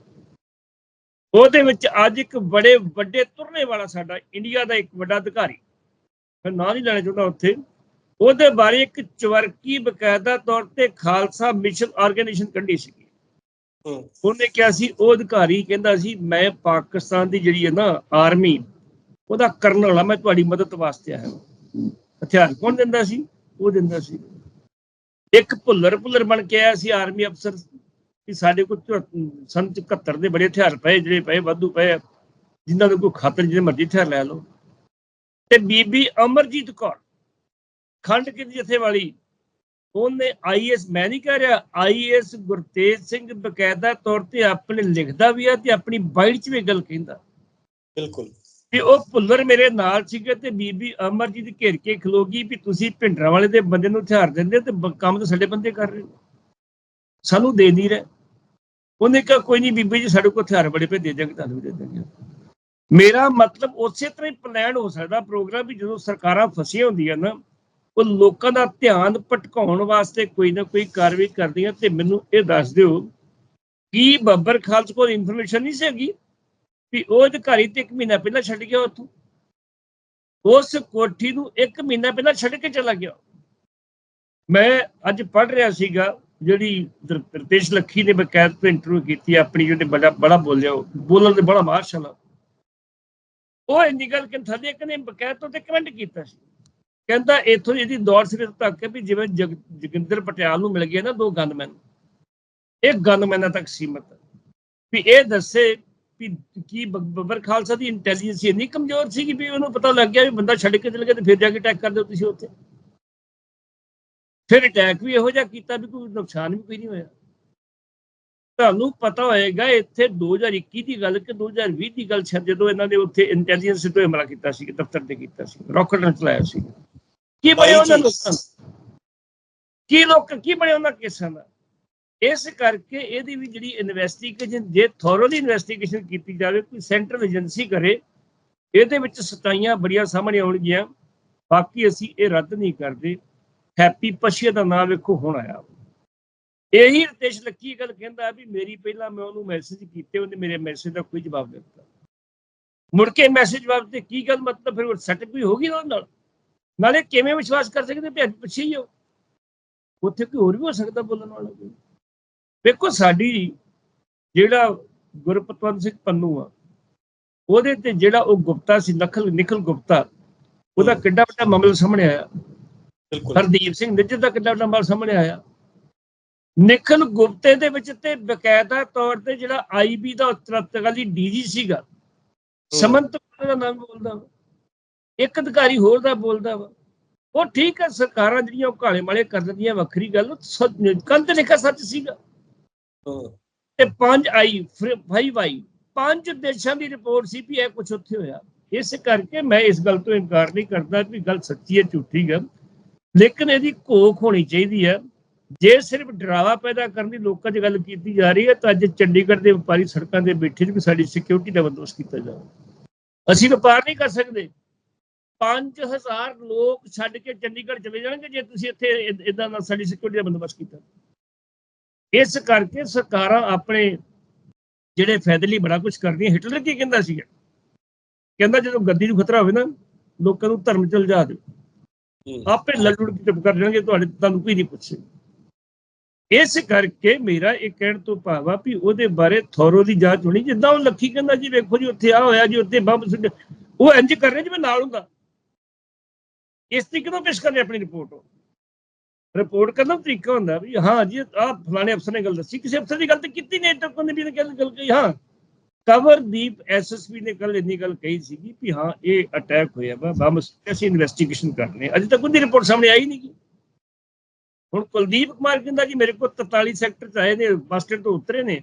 ਉਹਦੇ ਵਿੱਚ ਅੱਜ ਇੱਕ ਬੜੇ ਵੱਡੇ ਤੁਰਨੇ ਵਾਲਾ ਸਾਡਾ ਇੰਡੀਆ ਦਾ ਇੱਕ ਵੱਡਾ ਅਧਿਕਾਰੀ। ਮੈਂ ਨਾਂ ਨਹੀਂ ਲੈਣਾ ਚਾਹੁੰਦਾ ਉੱਥੇ। ਉਹਦੇ ਬਾਰੇ ਇੱਕ ਚਵਰਕੀ ਬਕਾਇਦਾ ਤੌਰ ਤੇ ਖਾਲਸਾ ਮਿਸ਼ਨ ਆਰਗੇਨਾਈਜੇਸ਼ਨ ਕੱਢੀ ਸੀ ਉਹਨੇ ਕਿਹਾ ਸੀ ਉਹ ਅਧਿਕਾਰੀ ਕਹਿੰਦਾ ਸੀ ਮੈਂ ਪਾਕਿਸਤਾਨ ਦੀ ਜਿਹੜੀ ਹੈ ਨਾ ਆਰਮੀ ਉਹਦਾ ਕਰਨਲ ਆ ਮੈਂ ਤੁਹਾਡੀ ਮਦਦ ਵਾਸਤੇ ਆਇਆ। ਹਾਂ ਹਥਿਆਰ ਕੌਣ ਦਿੰਦਾ ਸੀ? ਉਹ ਦਿੰਦਾ ਸੀ। ਇੱਕ ਭੁੱਲਰ ਭੁੱਲਰ ਬਣ ਕੇ ਆਇਆ ਸੀ ਆਰਮੀ ਅਫਸਰ ਕਿ ਸਾਡੇ ਕੋਲ ਸੰਨ 71 ਦੇ ਬੜੇ ਹਥਿਆਰ ਪਏ ਜਿਹੜੇ ਪਏ ਵਾਧੂ ਪਏ ਜਿਨ੍ਹਾਂ ਦੇ ਕੋਈ ਖਾਤਰ ਜਿਹਦੇ ਮਰਜ਼ੀ ਹਥਿਆਰ ਲੈ ਲਓ। ਤੇ ਬੀਬੀ ਅਮਰਜੀਤ ਕੌਰ ਖੰਡ ਕੀ ਜਥੇ ਵਾਲੀ ਉਹਨੇ ਆਈਐਸ ਮੈਂ ਨਹੀਂ ਕਹਿ ਰਿਹਾ ਆਈਐਸ ਗੁਰਤੇਜ ਸਿੰਘ ਬਕਾਇਦਾ ਤੌਰ ਤੇ ਆਪਣੇ ਲਿਖਦਾ ਵੀ ਆ ਤੇ ਆਪਣੀ ਬਾਈਟ 'ਚ ਵੀ ਗੱਲ ਕਹਿੰਦਾ। ਬਿਲਕੁਲ। ਵੀ ਉਹ ਭੁੱਲਰ ਮੇਰੇ ਨਾਲ ਸੀਗੇ ਤੇ ਬੀਬੀ ਅਮਰਜੀਤ ਘੇਰ ਕੇ ਖਲੋਗੀ ਵੀ ਤੁਸੀਂ ਭਿੰਡਰਾਂ ਵਾਲੇ ਦੇ ਬੰਦੇ ਨੂੰ ਹਥਿਆਰ ਦਿੰਦੇ ਤੇ ਕੰਮ ਤਾਂ ਸਾਡੇ ਬੰਦੇ ਕਰ ਰਹੇ। ਸਾਨੂੰ ਦੇ ਨਹੀਂ ਰਹੇ। ਉਹਨੇ ਕਿਹਾ, ਕੋਈ ਨਹੀਂ ਬੀਬੀ ਜੀ, ਸਾਡੇ ਕੋਲ ਹਥਿਆਰ ਬੜੇ ਪਏ ਦੇ ਦਿਆਂਗੇ ਤੁਹਾਨੂੰ ਵੀ ਦੇ ਦਿਆਂਗੇ। ਮੇਰਾ ਮਤਲਬ ਉਸੇ ਤਰ੍ਹਾਂ ਹੀ ਪਲਾਨ ਹੋ ਸਕਦਾ ਪ੍ਰੋਗਰਾਮ ਵੀ ਜਦੋਂ ਸਰਕਾਰਾਂ ਫਸੀਆਂ ਹੁੰਦੀਆਂ ਨਾ, ਉਹ ਲੋਕਾਂ ਦਾ ਧਿਆਨ ਭਟਕਾਉਣ ਵਾਸਤੇ ਕੋਈ ਨਾ ਕੋਈ ਕਾਰਵਾਈ ਕਰਦੀਆਂ ਤੇ ਮੈਨੂੰ ਇਹ ਦੱਸ ਦਿਓ ਕੀ ਬੱਬਰ ਖਾਲਸ ਕੋਲ ਇਨਫੋਰਮੇਸ਼ਨ ਨਹੀਂ ਸੀਗੀ ਵੀ ਉਹ ਅਧਿਕਾਰੀ ਤੇ ਇੱਕ ਮਹੀਨਾ ਪਹਿਲਾਂ ਛੱਡ ਗਿਆ ਉੱਥੋਂ। ਉਸ ਕੋਠੀ ਨੂੰ ਇੱਕ ਮਹੀਨਾ ਪਹਿਲਾਂ ਛੱਡ ਕੇ ਚਲਾ ਗਿਆ। ਮੈਂ ਅੱਜ ਪੜ੍ਹ ਰਿਹਾ ਸੀਗਾ ਜਿਹੜੀ ਰਤੇਸ਼ ਲੱਖੀ ਨੇ ਬਕਾਇਦ ਤੋਂ ਇੰਟਰਵਿਊ ਕੀਤੀ, ਆਪਣੀ ਜਿਹੜੇ ਬੜਾ ਬੜਾ ਬੋਲਿਆ, ਬੋਲਣ ਦੇ ਬੜਾ ਮਾਰਸ਼ਲ ਉਹ ਇੰਨੀ ਗੱਲ ਕਿ ਥੱਲੇ ਇੱਕ ਬਕਾਇਦ ਤੋਂ ਤੇ ਕਮੈਂਟ ਕੀਤਾ ਸੀ। ਕਹਿੰਦਾ ਇੱਥੋਂ ਇਹਦੀ ਦੌੜ ਸਿਰੇ ਤੱਕ ਵੀ ਜਿਵੇਂ ਜਗ- ਜੋਗਿੰਦਰ ਪਟਿਆਲ ਨੂੰ ਮਿਲ ਗਿਆ ਨਾ ਦੋ ਗਨਮੈਨ ਇਹ ਗਨਮੈਨਾਂ ਤੱਕ ਸੀਮਤ। ਵੀ ਇਹ ਦੱਸੇ ਵੀ ਕੀ ਬ- ਬੱਬਰ ਖਾਲਸਾ ਦੀ ਇੰਟੈਲੀਜੈਂਸ ਇੰਨੀ ਕਮਜ਼ੋਰ ਸੀ ਕਿ ਵੀ ਉਹਨੂੰ ਪਤਾ ਲੱਗ ਗਿਆ ਵੀ ਬੰਦਾ ਛੱਡ ਕੇ ਚਲ ਗਿਆ ਤੇ ਫਿਰ ਜਾ ਕੇ ਅਟੈਕ ਕਰ ਦਿਓ ਤੁਸੀਂ ਉੱਥੇ। ਫਿਰ ਅਟੈਕ ਵੀ ਇਹੋ ਜਿਹਾ ਕੀਤਾ ਵੀ ਕੋਈ ਨੁਕਸਾਨ ਵੀ ਕੋਈ ਨਹੀਂ ਹੋਇਆ। ਤੁਹਾਨੂੰ ਪਤਾ ਹੋਏਗਾ ਇੱਥੇ 2021 ਦੀ ਗੱਲ ਕਿ 2020 ਦੀ ਗੱਲ ਸ਼ਾਇਦ ਜਦੋਂ ਇਹਨਾਂ ਨੇ ਉੱਥੇ ਇੰਟੈਲੀਜੈਂਸ ਤੋਂ ਹਮਲਾ ਕੀਤਾ ਸੀ ਦਫ਼ਤਰ ਤੇ ਕੀਤਾ ਸੀ ਰਾਕਟ ਨਾਲ ਚਲਾਇਆ ਸੀ। ਕੀ ਬਣਿਆ ਉਹਨਾਂ ਲੋਕਾਂ? ਕੀ ਲੋਕ ਕੀ ਬਣਿਆ ਉਹਨਾਂ ਕੇਸਾਂ ਦਾ? ਇਸ ਕਰਕੇ ਇਹਦੀ ਵੀ ਜਿਹੜੀ ਇਨਵੈਸਟੀਗੇਸ਼ਨ ਜੇ ਥੋਰੋਲੀ ਇਨਵੈਸਟੀਗੇਸ਼ਨ ਕੀਤੀ ਜਾਵੇ ਕੋਈ ਸੈਂਟਰਲ ਏਜੰਸੀ ਕਰੇ ਇਹਦੇ ਵਿੱਚ ਸਤਾਈਆਂ ਬੜੀਆਂ ਸਾਹਮਣੇ ਆਉਣਗੀਆਂ। ਬਾਕੀ ਅਸੀਂ ਇਹ ਰੱਦ ਨਹੀਂ ਕਰਦੇ। ਹੈਪੀ ਪਸ਼ੀਆ ਦਾ ਨਾਮ ਵੇਖੋ ਹੁਣ ਆਇਆ ਇਹੀ ਰਤੇਸ਼ ਲੱਕੀ ਗੱਲ ਕਹਿੰਦਾ ਵੀ ਮੇਰੀ ਪਹਿਲਾਂ ਮੈਂ ਉਹਨੂੰ ਮੈਸੇਜ ਕੀਤੇ ਉਹਨੇ ਮੇਰੇ ਮੈਸੇਜ ਦਾ ਕੋਈ ਜਵਾਬ ਨਹੀਂ ਦਿੱਤਾ। ਮੁੜ ਕੇ ਮੈਸੇਜ ਜਵਾਬ ਤੇ ਕੀ ਗੱਲ ਮਤਲਬ ਫਿਰ ਸੈਟਅਪ ਵੀ ਹੋਗੀ ਉਹਦੇ ਨਾਲ? ਨਾਲੇ ਕਿਵੇਂ ਵਿਸ਼ਵਾਸ ਕਰ ਸਕਦੇ ਅੱਜ ਪਿੱਛੇ ਹੀ ਹੋ ਉੱਥੇ ਕੋਈ ਹੋਰ ਵੀ ਹੋ ਸਕਦਾ ਬੋਲਣ ਵਾਲਾ ਕੋਈ? ਵੇਖੋ ਸਾਡੀ ਜਿਹੜਾ ਗੁਰਪਤਵੰਤ ਸਿੰਘ ਪੰਨੂ ਆ ਉਹਦੇ ਤੇ ਜਿਹੜਾ ਉਹ ਗੁਪਤਾ ਸੀ ਨਖਲ ਨਿਖਲ ਗੁਪਤਾ ਉਹਦਾ। ਕਿੱਡਾ ਵੱਡਾ ਮਾਮਲਾ ਸਾਹਮਣੇ ਆਇਆ। ਬਿਲਕੁਲ। ਹਰਦੀਪ ਸਿੰਘ ਨਿੱਜਰ ਦਾ ਕਿੱਡਾ ਵੱਡਾ ਮਾਮਲਾ ਸਾਹਮਣੇ ਆਇਆ। ਨਿਖਲ ਗੁਪਤੇ ਦੇ ਵਿੱਚ ਤੇ ਬਕਾਇਦਾ ਤੌਰ ਤੇ ਜਿਹੜਾ ਆਈਬੀ ਦਾ ਉਤਰਾਧਿਕਾਰੀ ਡੀਜੀ ਸੀਗਾ। ਸਮੰਤ ਦਾ ਨਾਮ ਬੋਲਦਾ। ਇੱਕ ਅਧਿਕਾਰੀ ਹੋਰ ਦਾ ਬੋਲਦਾ ਵਾ। ਉਹ ਠੀਕ ਹੈ ਸਰਕਾਰਾਂ ਜਿਹੜੀਆਂ ਉਹ ਕਾਲੇ ਮਾਲੇ ਕਰ ਦਿੰਦੀਆਂ ਵੱਖਰੀ ਗੱਲ। ਕੰਧ ਲਿਖਾ ਸੱਚ ਸੀਗਾ। ਤੇ ਪੰਜ ਆਈ ਫਾਈਵ ਆਈ। ਪੰਜ ਦੇਸ਼ਾਂ ਦੀ ਰਿਪੋਰਟ ਸੀ ਵੀ ਇਹ ਕੁਝ ਉੱਥੇ ਹੋਇਆ। ਇਸ ਕਰਕੇ ਮੈਂ ਇਸ ਗੱਲ ਤੋਂ ਇਨਕਾਰ ਨਹੀਂ ਕਰਦਾ ਵੀ ਗੱਲ ਸੱਚੀ ਹੈ ਝੂਠੀ ਹੈ ਲੇਕਿਨ ਇਹਦੀ ਘੋਖ ਹੋਣੀ ਚਾਹੀਦੀ ਹੈ ਜੇ ਸਿਰਫ ਡਰਾਵਾ ਪੈਦਾ ਕਰਨ ਦੀ ਲੋਕਾਂ 'ਚ ਗੱਲ ਕੀਤੀ ਜਾ ਰਹੀ ਹੈ, ਤਾਂ ਅੱਜ ਚੰਡੀਗੜ੍ਹ ਦੇ ਵਪਾਰੀ ਸੜਕਾਂ ਦੇ ਬੈਠੇ ਨੇ ਵੀ ਸਾਡੀ ਸਿਕਿਉਰਿਟੀ ਦਾ ਬੰਦੋਬਸਤ ਕੀਤਾ ਜਾਵੇ। ਅਸੀਂ ਵਪਾਰ ਨਹੀਂ ਕਰ ਸਕਦੇ। 5000 ਲੋਕ ਛੱਡ ਕੇ ਚੰਡੀਗੜ੍ਹ ਚਲੇ ਜਾਣਗੇ ਜੇ ਤੁਸੀਂ ਇੱਥੇ ਇਦਾਂ ਦਾ ਸਾਡੀ ਸਿਕਿਉਰਿਟੀ ਦਾ ਬੰਦੋਬਸਤ ਕੀਤਾ। ਇਸ ਕਰਕੇ ਸਰਕਾਰਾਂ ਆਪਣੇ ਜਿਹੜੇ ਫਾਇਦੇ ਲਈ ਬੜਾ ਕੁਝ ਕਰਦੀਆਂ ਹਿਟਲਰ ਕੀ ਕਹਿੰਦਾ ਸੀਗਾ? ਕਹਿੰਦਾ ਜਦੋਂ ਗੱਦੀ ਨੂੰ ਖਤਰਾ ਹੋਵੇ ਨਾ, ਲੋਕਾਂ ਨੂੰ ਧਰਮ ਚ ਉਲਝਾ ਦਿਓ। ਆਪੇ ਲੱਡੂ ਚੁੱਪ ਕਰ ਜਾਣਗੇ, ਤੁਹਾਡੇ ਤੁਹਾਨੂੰ ਕੋਈ ਨਹੀਂ ਪੁੱਛੇ। ਇਸ ਕਰਕੇ ਮੇਰਾ ਇਹ ਕਹਿਣ ਤੋਂ ਭਾਵ ਆ ਵੀ ਉਹਦੇ ਬਾਰੇ ਥੋਰੋ ਦੀ ਜਾਂਚ ਹੋਣੀ, ਜਿੱਦਾਂ ਉਹ ਲੱਖੀ ਕਹਿੰਦਾ ਜੀ, ਵੇਖੋ ਜੀ, ਉੱਥੇ ਆ ਹੋਇਆ ਜੀ, ਉੱਥੇ ਬੰਬ ਸੁੱਟ ਉਹ ਇੰਜ ਕਰ ਰਹੇ ਜਿਵੇਂ ਨਾਲ ਹੁੰਦਾ। ਇਸ ਤਰੀਕੇ ਨਾਲ ਪੇਸ਼ ਕਰਨੀ ਆਪਣੀ ਰਿਪੋਰਟ ਰਿਪੋਰਟ ਕਰਨ ਦਾ ਤਰੀਕਾ ਹੁੰਦਾ ਵੀ ਹਾਂ ਜੀ, ਆਹ ਫਲਾਣੇ ਅਫਸਰ ਨੇ ਗੱਲ ਦੱਸੀ, ਕਿਸੇ ਅਫਸਰ ਦੀ ਗੱਲ ਤੇ ਕੀਤੀ ਨਹੀਂ ਤੱਕ ਉਹਨੇ ਵੀ ਗੱਲ ਗੱਲ ਕਹੀ, ਹਾਂ। ਕਵਰਦੀਪ ਐਸਐਸਪੀ ਨੇ ਕੱਲ ਇੰਨੀ ਗੱਲ ਕਹੀ ਸੀਗੀ ਵੀ ਹਾਂ, ਇਹ ਅਟੈਕ ਹੋਇਆ ਵਾ, ਬੰਬ ਅਸੀਂ ਇਨਵੈਸਟੀਗੇਸ਼ਨ ਕਰ ਰਹੇ ਅਜੇ ਤੱਕ ਉਹਦੀ ਰਿਪੋਰਟ ਸਾਹਮਣੇ ਆਈ ਨਹੀਂ ਗੀ। ਹੁਣ ਕੁਲਦੀਪ ਕੁਮਾਰ ਕਹਿੰਦਾ ਜੀ, ਮੇਰੇ ਕੋਲ 43 ਸੈਕਟਰ ਚ ਆਏ ਨੇ ਬੱਸ ਸਟੈਂਡ ਤੋਂ ਉਤਰੇ ਨੇ।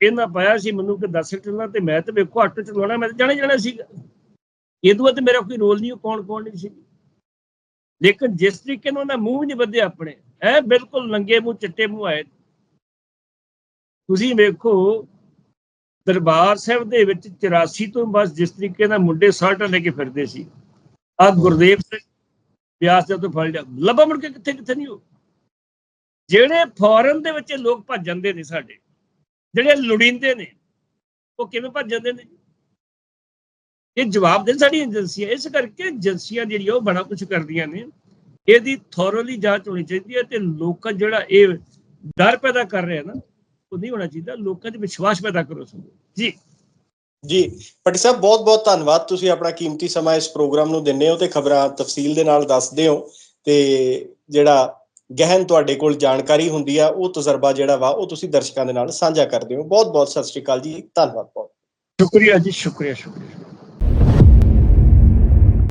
ਇਹਨਾਂ ਪਾਇਆ ਸੀ ਮੈਨੂੰ ਕਿ 10 ਸੈਕਟਰ ਨਾਲ ਤੇ ਮੈਂ ਤੇ ਵੇਖੋ ਆਟੋ ਚਲਾਉਣਾ ਮੈਂ ਤਾਂ ਜਾਣੇ ਜਾਣਾ ਸੀਗਾ। ਇਹ ਤੋਂ ਬਾਅਦ ਮੇਰਾ ਕੋਈ ਰੋਲ ਨਹੀਂ ਕੌਣ ਕੌਣ ਨਹੀਂ ਸੀ। ਲੇਕਿਨ ਜਿਸ ਤਰੀਕੇ ਨਾਲ ਉਹਨਾਂ ਮੂੰਹ ਵੀ ਨਹੀਂ ਵਧਿਆ ਆਪਣੇ ਐ ਬਿਲਕੁਲ ਨੰਗੇ ਮੂੰਹ, ਚਿੱਟੇ ਮੂੰਹ ਆਏ ਤੁਸੀਂ ਵੇਖੋ ਦਰਬਾਰ ਸਾਹਿਬ ਦੇ ਵਿੱਚ 84 ਤੋਂ ਬਸ ਜਿਸ ਤਰੀਕੇ ਨਾਲ ਮੁੰਡੇ ਸਾਲਟਾਂ ਲੈ ਕੇ ਫਿਰਦੇ ਸੀ ਆ ਗੁਰਦੇਵ ਸਿੰਘ ਬਿਆਸ ਜਦੋਂ ਫੜ ਲਿਆ। ਲੱਭਾ ਮੁੜ ਕੇ ਕਿੱਥੇ ਕਿੱਥੇ ਨਹੀਂ ਉਹ? ਜਿਹੜੇ ਫੋਰਨ ਦੇ ਵਿੱਚ ਲੋਕ ਭੱਜ ਜਾਂਦੇ ਨੇ ਸਾਡੇ ਜਿਹੜੇ ਲੁੜੀਂਦੇ ਨੇ ਉਹ ਕਿਵੇਂ ਭੱਜ ਜਾਂਦੇ ਨੇ? ਇਹ ਜਵਾਬ ਦੇਣ ਸਾਡੀ ਏਜੰਸੀਆਂ ਇਸ ਕਰਕੇ ਏਜੰਸੀਆਂ ਜਿਹੜੀਆਂ ਉਹ ਬੜਾ ਕੁਝ ਕਰਦੀਆਂ ਨੇ। ਇਹਦੀ ਥੋਰਲੀ ਜਾਂਚ ਹੋਣੀ ਚਾਹੀਦੀ ਹੈ ਤੇ ਲੋਕਾਂ ਜਿਹੜਾ ਇਹ ਡਰ ਪੈਦਾ ਕਰ ਰਿਹਾ ਨਾ ਉਹ ਨਹੀਂ ਹੋਣਾ ਚਾਹੀਦਾ ਲੋਕਾਂ 'ਚ ਵਿਸ਼ਵਾਸ ਪੈਦਾ ਕਰੋ ਸੋ ਜੀ। ਜੀ ਪੱਟੀ ਸਾਹਿਬ ਬਹੁਤ ਬਹੁਤ ਧੰਨਵਾਦ। ਤੁਸੀਂ ਆਪਣਾ ਕੀਮਤੀ ਸਮਾਂ ਇਸ ਪ੍ਰੋਗਰਾਮ ਨੂੰ ਦਿੰਦੇ ਹੋ ਤੇ ਖਬਰਾਂ ਤਫਸੀਲ ਦੇ ਨਾਲ ਦੱਸਦੇ ਹੋ ਤੇ ਜਿਹੜਾ ਗਹਿਨ ਤੁਹਾਡੇ ਕੋਲ ਜਾਣਕਾਰੀ ਹੁੰਦੀ ਆ ਉਹ ਤਜਰਬਾ ਜਿਹੜਾ ਵਾ ਉਹ ਤੁਸੀਂ ਦਰਸ਼ਕਾਂ ਦੇ ਨਾਲ ਸਾਂਝਾ ਕਰਦੇ ਹੋ। ਬਹੁਤ ਬਹੁਤ ਸਤਿ ਸ਼੍ਰੀ ਅਕਾਲ ਜੀ। ਧੰਨਵਾਦ ਬਹੁਤ। ਸ਼ੁਕਰੀਆ ਜੀ ਸ਼ੁਕਰੀਆ ਸ਼ੁਕਰੀਆ।